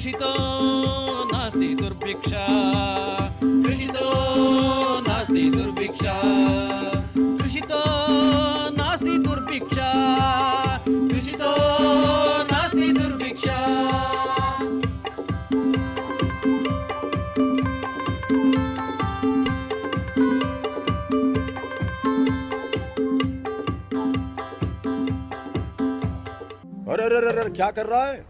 कृषितो नास्ति दुर्भिक्षा। कृषितो नास्ति दुर्भिक्षा। कृषितो नास्ति दुर्भिक्षा। कृषितो नास्ति दुर्भिक्षा। अरे अरे अरे, क्या कर रहा है?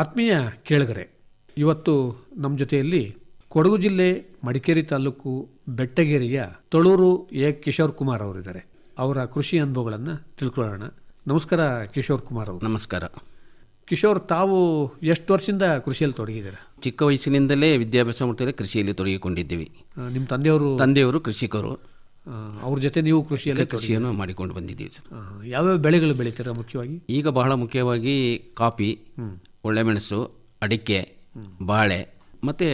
ಆತ್ಮೀಯ ಕೇಳುಗರೆ ಇವತ್ತು ನಮ್ಮ ಜೊತೆಯಲ್ಲಿ ಕೊಡಗು ಜಿಲ್ಲೆ ಮಡಿಕೇರಿ ತಾಲೂಕು ಬೆಟ್ಟಗೇರಿಯ ತೊಳೂರು ಎ. ಕಿಶೋರ್ ಕುಮಾರ್ ಅವರಿದ್ದಾರೆ. ಅವರ ಕೃಷಿ ಅನುಭವಗಳನ್ನು ತಿಳ್ಕೊಳ್ಳೋಣ. ನಮಸ್ಕಾರ ಕಿಶೋರ್ ಕುಮಾರ್ ಅವರು. ನಮಸ್ಕಾರ. ಕಿಶೋರ್ ತಾವು ಎಷ್ಟು ವರ್ಷದಿಂದ ಕೃಷಿಯಲ್ಲಿ ತೊಡಗಿದ್ದೀರಾ? ಚಿಕ್ಕ ವಯಸ್ಸಿನಿಂದಲೇ ವಿದ್ಯಾಭ್ಯಾಸ ಮಾಡ್ತಾರೆ ಕೃಷಿಯಲ್ಲಿ ತೊಡಗಿಕೊಂಡಿದ್ದೀವಿ. ನಿಮ್ಮ ತಂದೆಯವರು? ತಂದೆಯವರು ಕೃಷಿಕರು. ಅವ್ರ ಜೊತೆ ನೀವು ಕೃಷಿಯಲ್ಲಿ ಕೃಷಿಯನ್ನು ಮಾಡಿಕೊಂಡು ಬಂದಿದ್ದೀವಿ ಸರ್. ಯಾವ್ಯಾವ ಬೆಳೆಗಳು ಬೆಳೀತೀರಾ ಮುಖ್ಯವಾಗಿ? ಈಗ ಬಹಳ ಮುಖ್ಯವಾಗಿ ಕಾಫಿ ಒಳ್ಳೆಮೆಣಸು ಅಡಿಕೆ ಬಾಳೆ ಮತ್ತು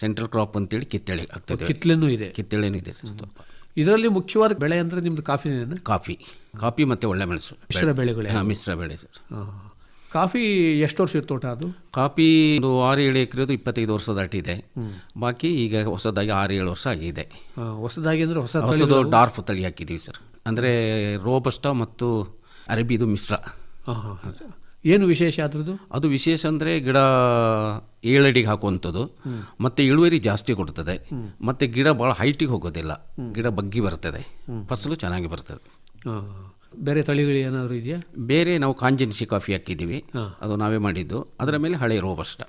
ಸೆಂಟ್ರಲ್ ಕ್ರಾಪ್ ಅಂತೇಳಿ ಕಿತ್ತಳೆ ಆಗ್ತದೆ. ಕಿತ್ತಳೆನೂ ಇದೆ. ಕಿತ್ತಳೆನೂ ಇದೆ ಸರ್ ಸ್ವಲ್ಪ. ಇದರಲ್ಲಿ ಮುಖ್ಯವಾದ ಬೆಳೆ ಅಂದರೆ ನಿಮ್ದು ಕಾಫಿ ಕಾಫಿ. ಕಾಫಿ ಮತ್ತು ಒಳ್ಳೆಮೆಣಸು ಮಿಶ್ರ ಬೆಳೆಗಳೇ ಹಾಂ ಮಿಶ್ರ ಬೆಳೆ ಸರ್. ಕಾಫಿ ಎಷ್ಟು ವರ್ಷದ ತೋಟ ಅದು? ಕಾಫಿ ಒಂದು ಆರು ಏಳು ಎಕರೆದು ಇಪ್ಪತ್ತೈದು ವರ್ಷ ದಾಟಿದೆ ಬಾಕಿ ಈಗ ಹೊಸದಾಗಿ ಆರು ಏಳು ವರ್ಷ ಆಗಿದೆ. ಹೊಸದಾಗಿ ಅಂದರೆ ಹೊಸ ಹೊಸದು ಡಾರ್ಫ್ ತಳಿ ಹಾಕಿದ್ದೀವಿ ಸರ್. ಅಂದರೆ ರೋಬಸ್ಟ ಮತ್ತು ಅರಬಿದು ಮಿಶ್ರ. ಏನು ವಿಶೇಷ ಅದ್ರದ್ದು? ಅದು ವಿಶೇಷ ಅಂದರೆ ಗಿಡ ಏಳಡಿಗೆ ಹಾಕುವಂಥದ್ದು. ಮತ್ತು ಇಳುವರಿ ಜಾಸ್ತಿ ಕೊಡ್ತದೆ. ಮತ್ತು ಗಿಡ ಭಾಳ ಹೈಟಿಗೆ ಹೋಗೋದಿಲ್ಲ. ಗಿಡ ಬಗ್ಗಿ ಬರ್ತದೆ. ಫಸಲು ಚೆನ್ನಾಗಿ ಬರ್ತದೆ. ಬೇರೆ ತಳಿಗಳು ಏನಾದರೂ ಇದೆಯಾ? ಬೇರೆ ನಾವು ಕಾಂಜೆನ್ಸಿ ಕಾಫಿ ಹಾಕಿದ್ದೀವಿ. ಅದು ನಾವೇ ಮಾಡಿದ್ದು. ಅದರ ಮೇಲೆ ಹಳೆ ರೋಬಸ್ಟ.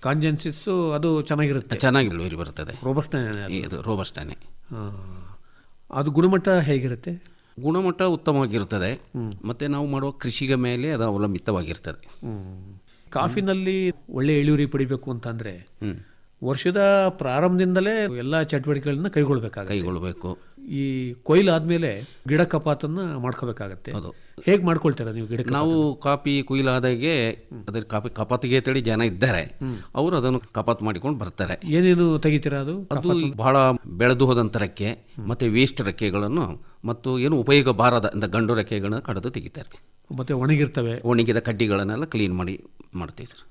ಕಾಂಜೆನ್ಸಿಸ್ಸು ಅದು ಚೆನ್ನಾಗಿರುತ್ತೆ. ಚೆನ್ನಾಗಿ ಇಳುವರಿ ಬರ್ತದೆ. ರೋಬಸ್ಟಾನೆ ಇದು ರೋಬಸ್ಟಾನೆ. ಅದು ಗುಣಮಟ್ಟ ಹೇಗಿರುತ್ತೆ? ಗುಣಮಟ್ಟ ಉತ್ತಮವಾಗಿರ್ತದೆ. ಮತ್ತು ನಾವು ಮಾಡುವ ಕೃಷಿಗೆ ಮೇಲೆ ಅದು ಅವಲಂಬಿತವಾಗಿರ್ತದೆ. ಕಾಫಿನಲ್ಲಿ ಒಳ್ಳೆ ಇಳುವರಿ ಪಡಿಬೇಕು ಅಂತಂದರೆ. ವರ್ಷದ ಪ್ರಾರಂಭದಿಂದಲೇ ಎಲ್ಲ ಚಟುವಟಿಕೆಗಳನ್ನ ಕೈಗೊಳ್ಬೇಕಾಗ ಕೈಗೊಳ್ಳಬೇಕು ಈ ಕೊಯ್ಲು ಆದಮೇಲೆ ಗಿಡ ಕಪಾತನ್ನು ಮಾಡ್ಕೋಬೇಕಾಗತ್ತೆ. ಹೌದು. ಹೇಗೆ ಮಾಡ್ಕೊಳ್ತೀರಾ ನೀವು ಗಿಡ ನಾವು ಕಾಪಿ ಕುಯ್ಲಾದಾಗೆ ಅದ್ರ ಕಾಪಿ ಕಪಾತಿಗೆ ತಳಿ ಜನ ಇದ್ದಾರೆ. ಅವರು ಅದನ್ನು ಕಪಾತ್ ಮಾಡಿಕೊಂಡು ಬರ್ತಾರೆ. ಏನೇನು ತೆಗಿತೀರಾ ಅದು? ಅದು ಬಹಳ ಬೆಳೆದು ಹೋದಂಥ ರೆಕ್ಕೆ ಮತ್ತು ವೇಸ್ಟ್ ರೆಕ್ಕೆಗಳನ್ನು ಮತ್ತು ಏನು ಉಪಯೋಗ ಬಾರದ ಅಂತ ಗಂಡು ರೆಕ್ಕೆಗಳನ್ನು ಕಡಿದು ತೆಗಿತಾರೆ. ಮತ್ತು ಒಣಗಿರ್ತವೆ. ಒಣಗಿದ ಕಡ್ಡಿಗಳನ್ನೆಲ್ಲ ಕ್ಲೀನ್ ಮಾಡಿ ಮಾಡ್ತೀವಿ ಸರ್.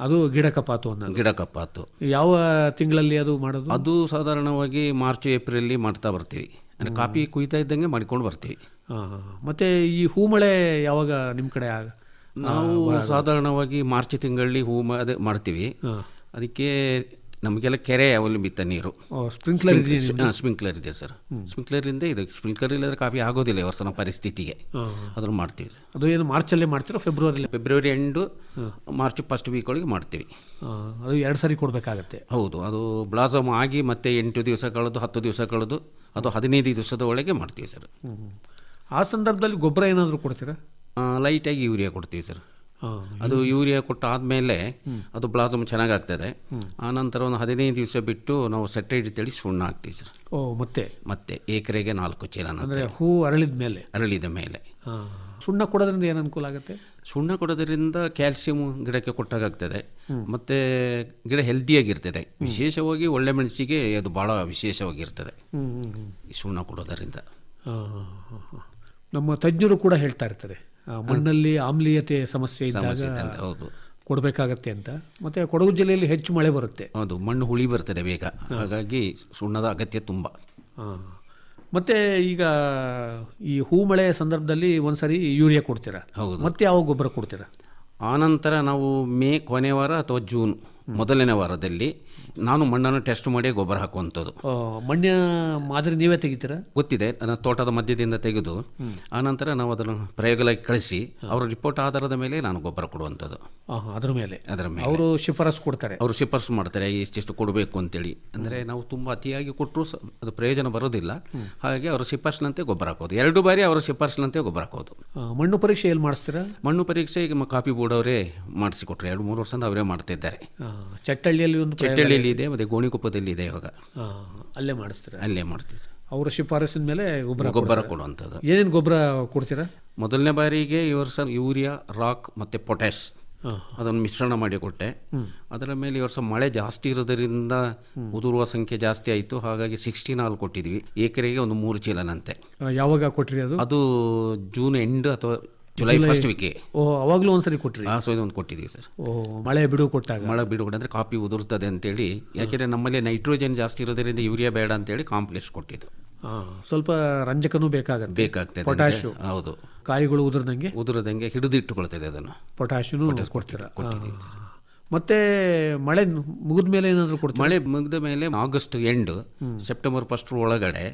ಅದು ಗಿಡ ಕಪಾತು ಅನ್ನೋದು. ಗಿಡ ಕಪಾತು. ಯಾವ ತಿಂಗಳಲ್ಲಿ ಅದು ಮಾಡೋದು? ಅದು ಸಾಧಾರಣವಾಗಿ ಮಾರ್ಚ್ ಏಪ್ರಿಲ್ ಮಾಡ್ತಾ ಬರ್ತೀವಿ. ಅಂದರೆ ಕಾಪಿ ಕುಯ್ತಾ ಇದ್ದಂಗೆ ಮಾಡಿಕೊಂಡು ಬರ್ತೀವಿ. ಮತ್ತೆ ಈ ಹೂಮಳೆ ಯಾವಾಗ ನಿಮ್ಮ ಕಡೆ ಆಗ- ನಾವು ಸಾಧಾರಣವಾಗಿ ಮಾರ್ಚ್ ತಿಂಗಳಲ್ಲಿ ಹೂ ಅದೇ ಮಾಡ್ತೀವಿ. ಅದಕ್ಕೆ ನಮಗೆಲ್ಲ ಕೆರೆ ಅವಲಂಬಿತ ನೀರು. ಸ್ಪ್ರಿಂಕ್ಲರ್ ಹಾಂ ಸ್ಪ್ರಿಂಕ್ಲರ್ ಇದೆ ಸರ್. ಸ್ಪ್ರಿಂಕ್ಲರಿಂದ ಇದು ಸ್ಪ್ರಿಂಕ್ಲರ್ ಇಲ್ಲದ್ರೆ ಕಾಫಿ ಆಗೋದಿಲ್ಲ ಈ ವರ್ಷನ ನಮ್ಮ ಪರಿಸ್ಥಿತಿಗೆ. ಅದನ್ನು ಮಾಡ್ತೀವಿ ಅದು ಏನು ಮಾರ್ಚಲ್ಲೇ ಮಾಡ್ತೀರೋ February February end March first week ಒಳಗೆ ಮಾಡ್ತೀವಿ. ಅದು ಎರಡು ಸಾರಿ ಕೊಡಬೇಕಾಗತ್ತೆ. ಹೌದು ಅದು ಬ್ಲಾಸಮ್ ಆಗಿ ಮತ್ತೆ ಎಂಟು ದಿವಸ ಕಳೆದು ಹತ್ತು ದಿವಸ ಕಳೆದು ಅದು ಹದಿನೈದು ದಿವಸದ ಒಳಗೆ ಮಾಡ್ತೀವಿ ಸರ್. ಆ ಸಂದರ್ಭದಲ್ಲಿ ಗೊಬ್ಬರ ಏನಾದರೂ ಕೊಡ್ತೀರಾ? ಲೈಟಾಗಿ ಯೂರಿಯಾ ಕೊಡ್ತೀವಿ ಸರ್. ಅದು ಯೂರಿಯಾ ಕೊಟ್ಟಾದ್ಮೇಲೆ ಅದು ಬ್ಲಾಸಮ್ ಚೆನ್ನಾಗಾಗ್ತದೆ. ಆ ನಂತರ ಒಂದು ಹದಿನೈದು ದಿವಸ ಬಿಟ್ಟು ನಾವು ಸೆಟೈಡ್ ತಳಿ ಸುಣ್ಣ ಹಾಕ್ತೀವಿ ಸರ್. ಓ ಮತ್ತೆ? ಮತ್ತೆ ಎಕರೆಗೆ ನಾಲ್ಕು ಚೀಲ ಅಂದರೆ ಹೂ ಅರಳಿದ ಮೇಲೆ? ಅರಳಿದ ಮೇಲೆ. ಸುಣ್ಣ ಕೊಡೋದ್ರಿಂದ ಏನು ಅನುಕೂಲ ಆಗುತ್ತೆ? ಸುಣ್ಣ ಕೊಡೋದ್ರಿಂದ ಕ್ಯಾಲ್ಸಿಯಂ ಗಿಡಕ್ಕೆ ಕೊಟ್ಟಾಗ್ತದೆ ಮತ್ತು ಗಿಡ ಹೆಲ್ದಿಯಾಗಿರ್ತದೆ ವಿಶೇಷವಾಗಿ ಒಳ್ಳೆ ಮೆಣಸಿಗೆ ಅದು ಭಾಳ ವಿಶೇಷವಾಗಿರ್ತದೆ. ಸುಣ್ಣ ಕೊಡೋದರಿಂದ. ನಮ್ಮ ತಜ್ಞರು ಕೂಡ ಹೇಳ್ತಾ ಇರ್ತಾರೆ. ಮಣ್ಣಲ್ಲಿ ಆಮ್ಲೀಯತೆ ಸಮಸ್ಯೆ ಇದ್ದಾಗ ಇದೆ, ಹೌದು. ಕೊಡಬೇಕಾಗತ್ತೆ ಅಂತ. ಮತ್ತೆ ಕೊಡಗು ಜಿಲ್ಲೆಯಲ್ಲಿ ಹೆಚ್ಚು ಮಳೆ ಬರುತ್ತೆ. ಹೌದು ಮಣ್ಣು ಹುಳಿ ಬರ್ತದೆ ಬೇಗ. ಹಾಗಾಗಿ ಸುಣ್ಣದ ಅಗತ್ಯ ತುಂಬ. ಮತ್ತೆ ಈಗ ಈ ಹೂ ಮಳೆ ಸಂದರ್ಭದಲ್ಲಿ ಒಂದ್ಸರಿ ಯೂರಿಯಾ ಕೊಡ್ತೀರಾ? ಹೌದು. ಮತ್ತೆ ಯಾವ ಗೊಬ್ಬರ ಕೊಡ್ತೀರಾ? ಆನಂತರ ನಾವು ಮೇ ಕೊನೆ ವಾರ ಅಥವಾ ಜೂನ್ ಮೊದಲನೇ ವಾರದಲ್ಲಿ ನಾನು ಮಣ್ಣನ್ನು ಟೆಸ್ಟ್ ಮಾಡಿ ಗೊಬ್ಬರ ಹಾಕುವಂಥದ್ದು. ಮಣ್ಣ ಮಣ್ಣಿನ ಮಾದರಿ ನೀವೇ ತೆಗಿತೀರಾ? ಗೊತ್ತಿದೆ ನನ್ನ ತೋಟದ ಮಧ್ಯದಿಂದ ತೆಗೆದು ಆನಂತರ ನಾವು ಅದನ್ನು ಪ್ರಯೋಗಲಾಗಿ ಕಳಿಸಿ ಅವರ ರಿಪೋರ್ಟ್ ಆಧಾರದ ಮೇಲೆ ನಾನು ಗೊಬ್ಬರ ಕೊಡುವಂಥದ್ದು. ಅದರ ಮೇಲೆ? ಅದರ ಮೇಲೆ. ಅವರು ಶಿಫಾರಸ್ ಕೊಡ್ತಾರೆ? ಅವರು ಶಿಫಾರಸು ಮಾಡ್ತಾರೆ ಇಷ್ಟಿಷ್ಟು ಕೊಡಬೇಕು ಅಂತೇಳಿ. ಅಂದರೆ ನಾವು ತುಂಬ ಅತಿಯಾಗಿ ಕೊಟ್ಟರು ಅದು ಪ್ರಯೋಜನ ಬರೋದಿಲ್ಲ. ಹಾಗೆ ಅವರ ಶಿಫಾರಸಿನಂತೆ ಗೊಬ್ಬರ ಹಾಕೋದು. ಎರಡು ಬಾರಿ ಅವರ ಶಿಫಾರಸಿನಂತೆ ಗೊಬ್ಬರ ಹಾಕೋದು. ಮಣ್ಣು ಪರೀಕ್ಷೆ ಎಲ್ಲಿ ಮಾಡಿಸ್ತೀರಾ? ಮಣ್ಣು ಪರೀಕ್ಷೆ ಈಗ ಕಾಪಿ ಬೋರ್ಡ್ ಅವರೇ ಮಾಡಿಸಿಕೊಟ್ರು. ಎರಡು ಮೂರು ವರ್ಷದಿಂದ ಅವರೇ ಮಾಡ್ತಿದ್ದಾರೆ. ಚಟ್ಟಳ್ಳಿಯಲ್ಲಿ ಒಂದು ಚಟ್ಟಳ್ಳಿಯಲ್ಲಿ ಇದೆ. ಮತ್ತೆ ಗೋಣಿಕೊಪ್ಪದಲ್ಲಿ ಇದೆ ಇವಾಗ. ಅಲ್ಲೇ ಮಾಡಿಸ್ತೀರಾ? ಅಲ್ಲೇ ಮಾಡ್ತೀವಿ ಅವರ ಶಿಫಾರಸಿನ ಮೇಲೆ ಗೊಬ್ಬರ ಗೊಬ್ಬರ ಕೊಡುವಂಥದ್ದು. ಏನೇನು ಗೊಬ್ಬರ ಕೊಡ್ತೀರಾ? ಮೊದಲನೇ ಬಾರಿಗೆ ಈ ವರ್ಷ ಯೂರಿಯಾ ರಾಕ್ ಮತ್ತು ಪೊಟ್ಯಾಶ್ ಅದನ್ನು ಮಿಶ್ರಣ ಮಾಡಿ ಕೊಟ್ಟೆ. ಅದರ ಮೇಲೆ ಈ ವರ್ಷ ಮಳೆ ಜಾಸ್ತಿ ಇರೋದರಿಂದ ಉದುರುವ ಸಂಖ್ಯೆ ಜಾಸ್ತಿ ಆಯಿತು. ಹಾಗಾಗಿ ಸಿಕ್ಸ್ಟಿ ನಾಲ್ಕು ಕೊಟ್ಟಿದ್ವಿ. ಎಕರೆಗೆ ಒಂದು ಮೂರು ಚೀಲನಂತೆ. ಯಾವಾಗ ಕೊಟ್ಟಿರಿ ಅದು? ಅದು ಜೂನ್ ಎಂಡ್ ಅಥವಾ ಜುಲೈ ಫಸ್ಟ್ ವೀಕೆ ಓ ಅವಾಗಲೂ ಒಂದ್ಸರಿ ಕೊಟ್ಟಿರಿ ಆ ಸೊ ಒಂದು ಕೊಟ್ಟಿದ್ದೀವಿ ಸರ್. ಓ ಮಳೆ ಬಿಡು ಕೊಟ್ಟಾಗ. ಮಳೆ ಬಿಡು ಅಂದರೆ ಕಾಪಿ ಉದುರ್ತದೆ ಅಂತೇಳಿ ಯಾಕೆಂದರೆ ನಮ್ಮಲ್ಲಿ ನೈಟ್ರೋಜನ್ ಜಾಸ್ತಿ ಇರೋದರಿಂದ ಯೂರಿಯಾ ಬೇಡ ಅಂತೇಳಿ ಕಾಂಪ್ಲೆಕ್ಸ್ ಕೊಟ್ಟಿದ್ದು. ಹಾಂ ಸ್ವಲ್ಪ ರಂಜಕನೂ ಬೇಕಾಗತ್ತೆ. ಬೇಕಾಗ್ತದೆ ಪೊಟ್ಯಾಶು. ಹೌದು. ಕಾಯಿಗಳು ಉದುರ್ದಂಗೆ? ಉದುರದಂಗೆ ಹಿಡಿದಿಟ್ಟುಕೊಳ್ತದೆ ಅದನ್ನು. ಪೊಟ್ಯಾಶಿನೂ ಕೊಡ್ತೀರಾ? ಸರ್. ಮತ್ತೆ ಮಳೆ ಮುಗಿದ ಮೇಲೆ ಏನಾದರೂ ಕೊಡ್ತೀವಿ ಮಳೆ ಮುಗಿದ ಮೇಲೆ ಆಗಸ್ಟ್ ಎಂಡ್ ಸೆಪ್ಟೆಂಬರ್ ಫಸ್ಟ್ ಒಳಗಡೆ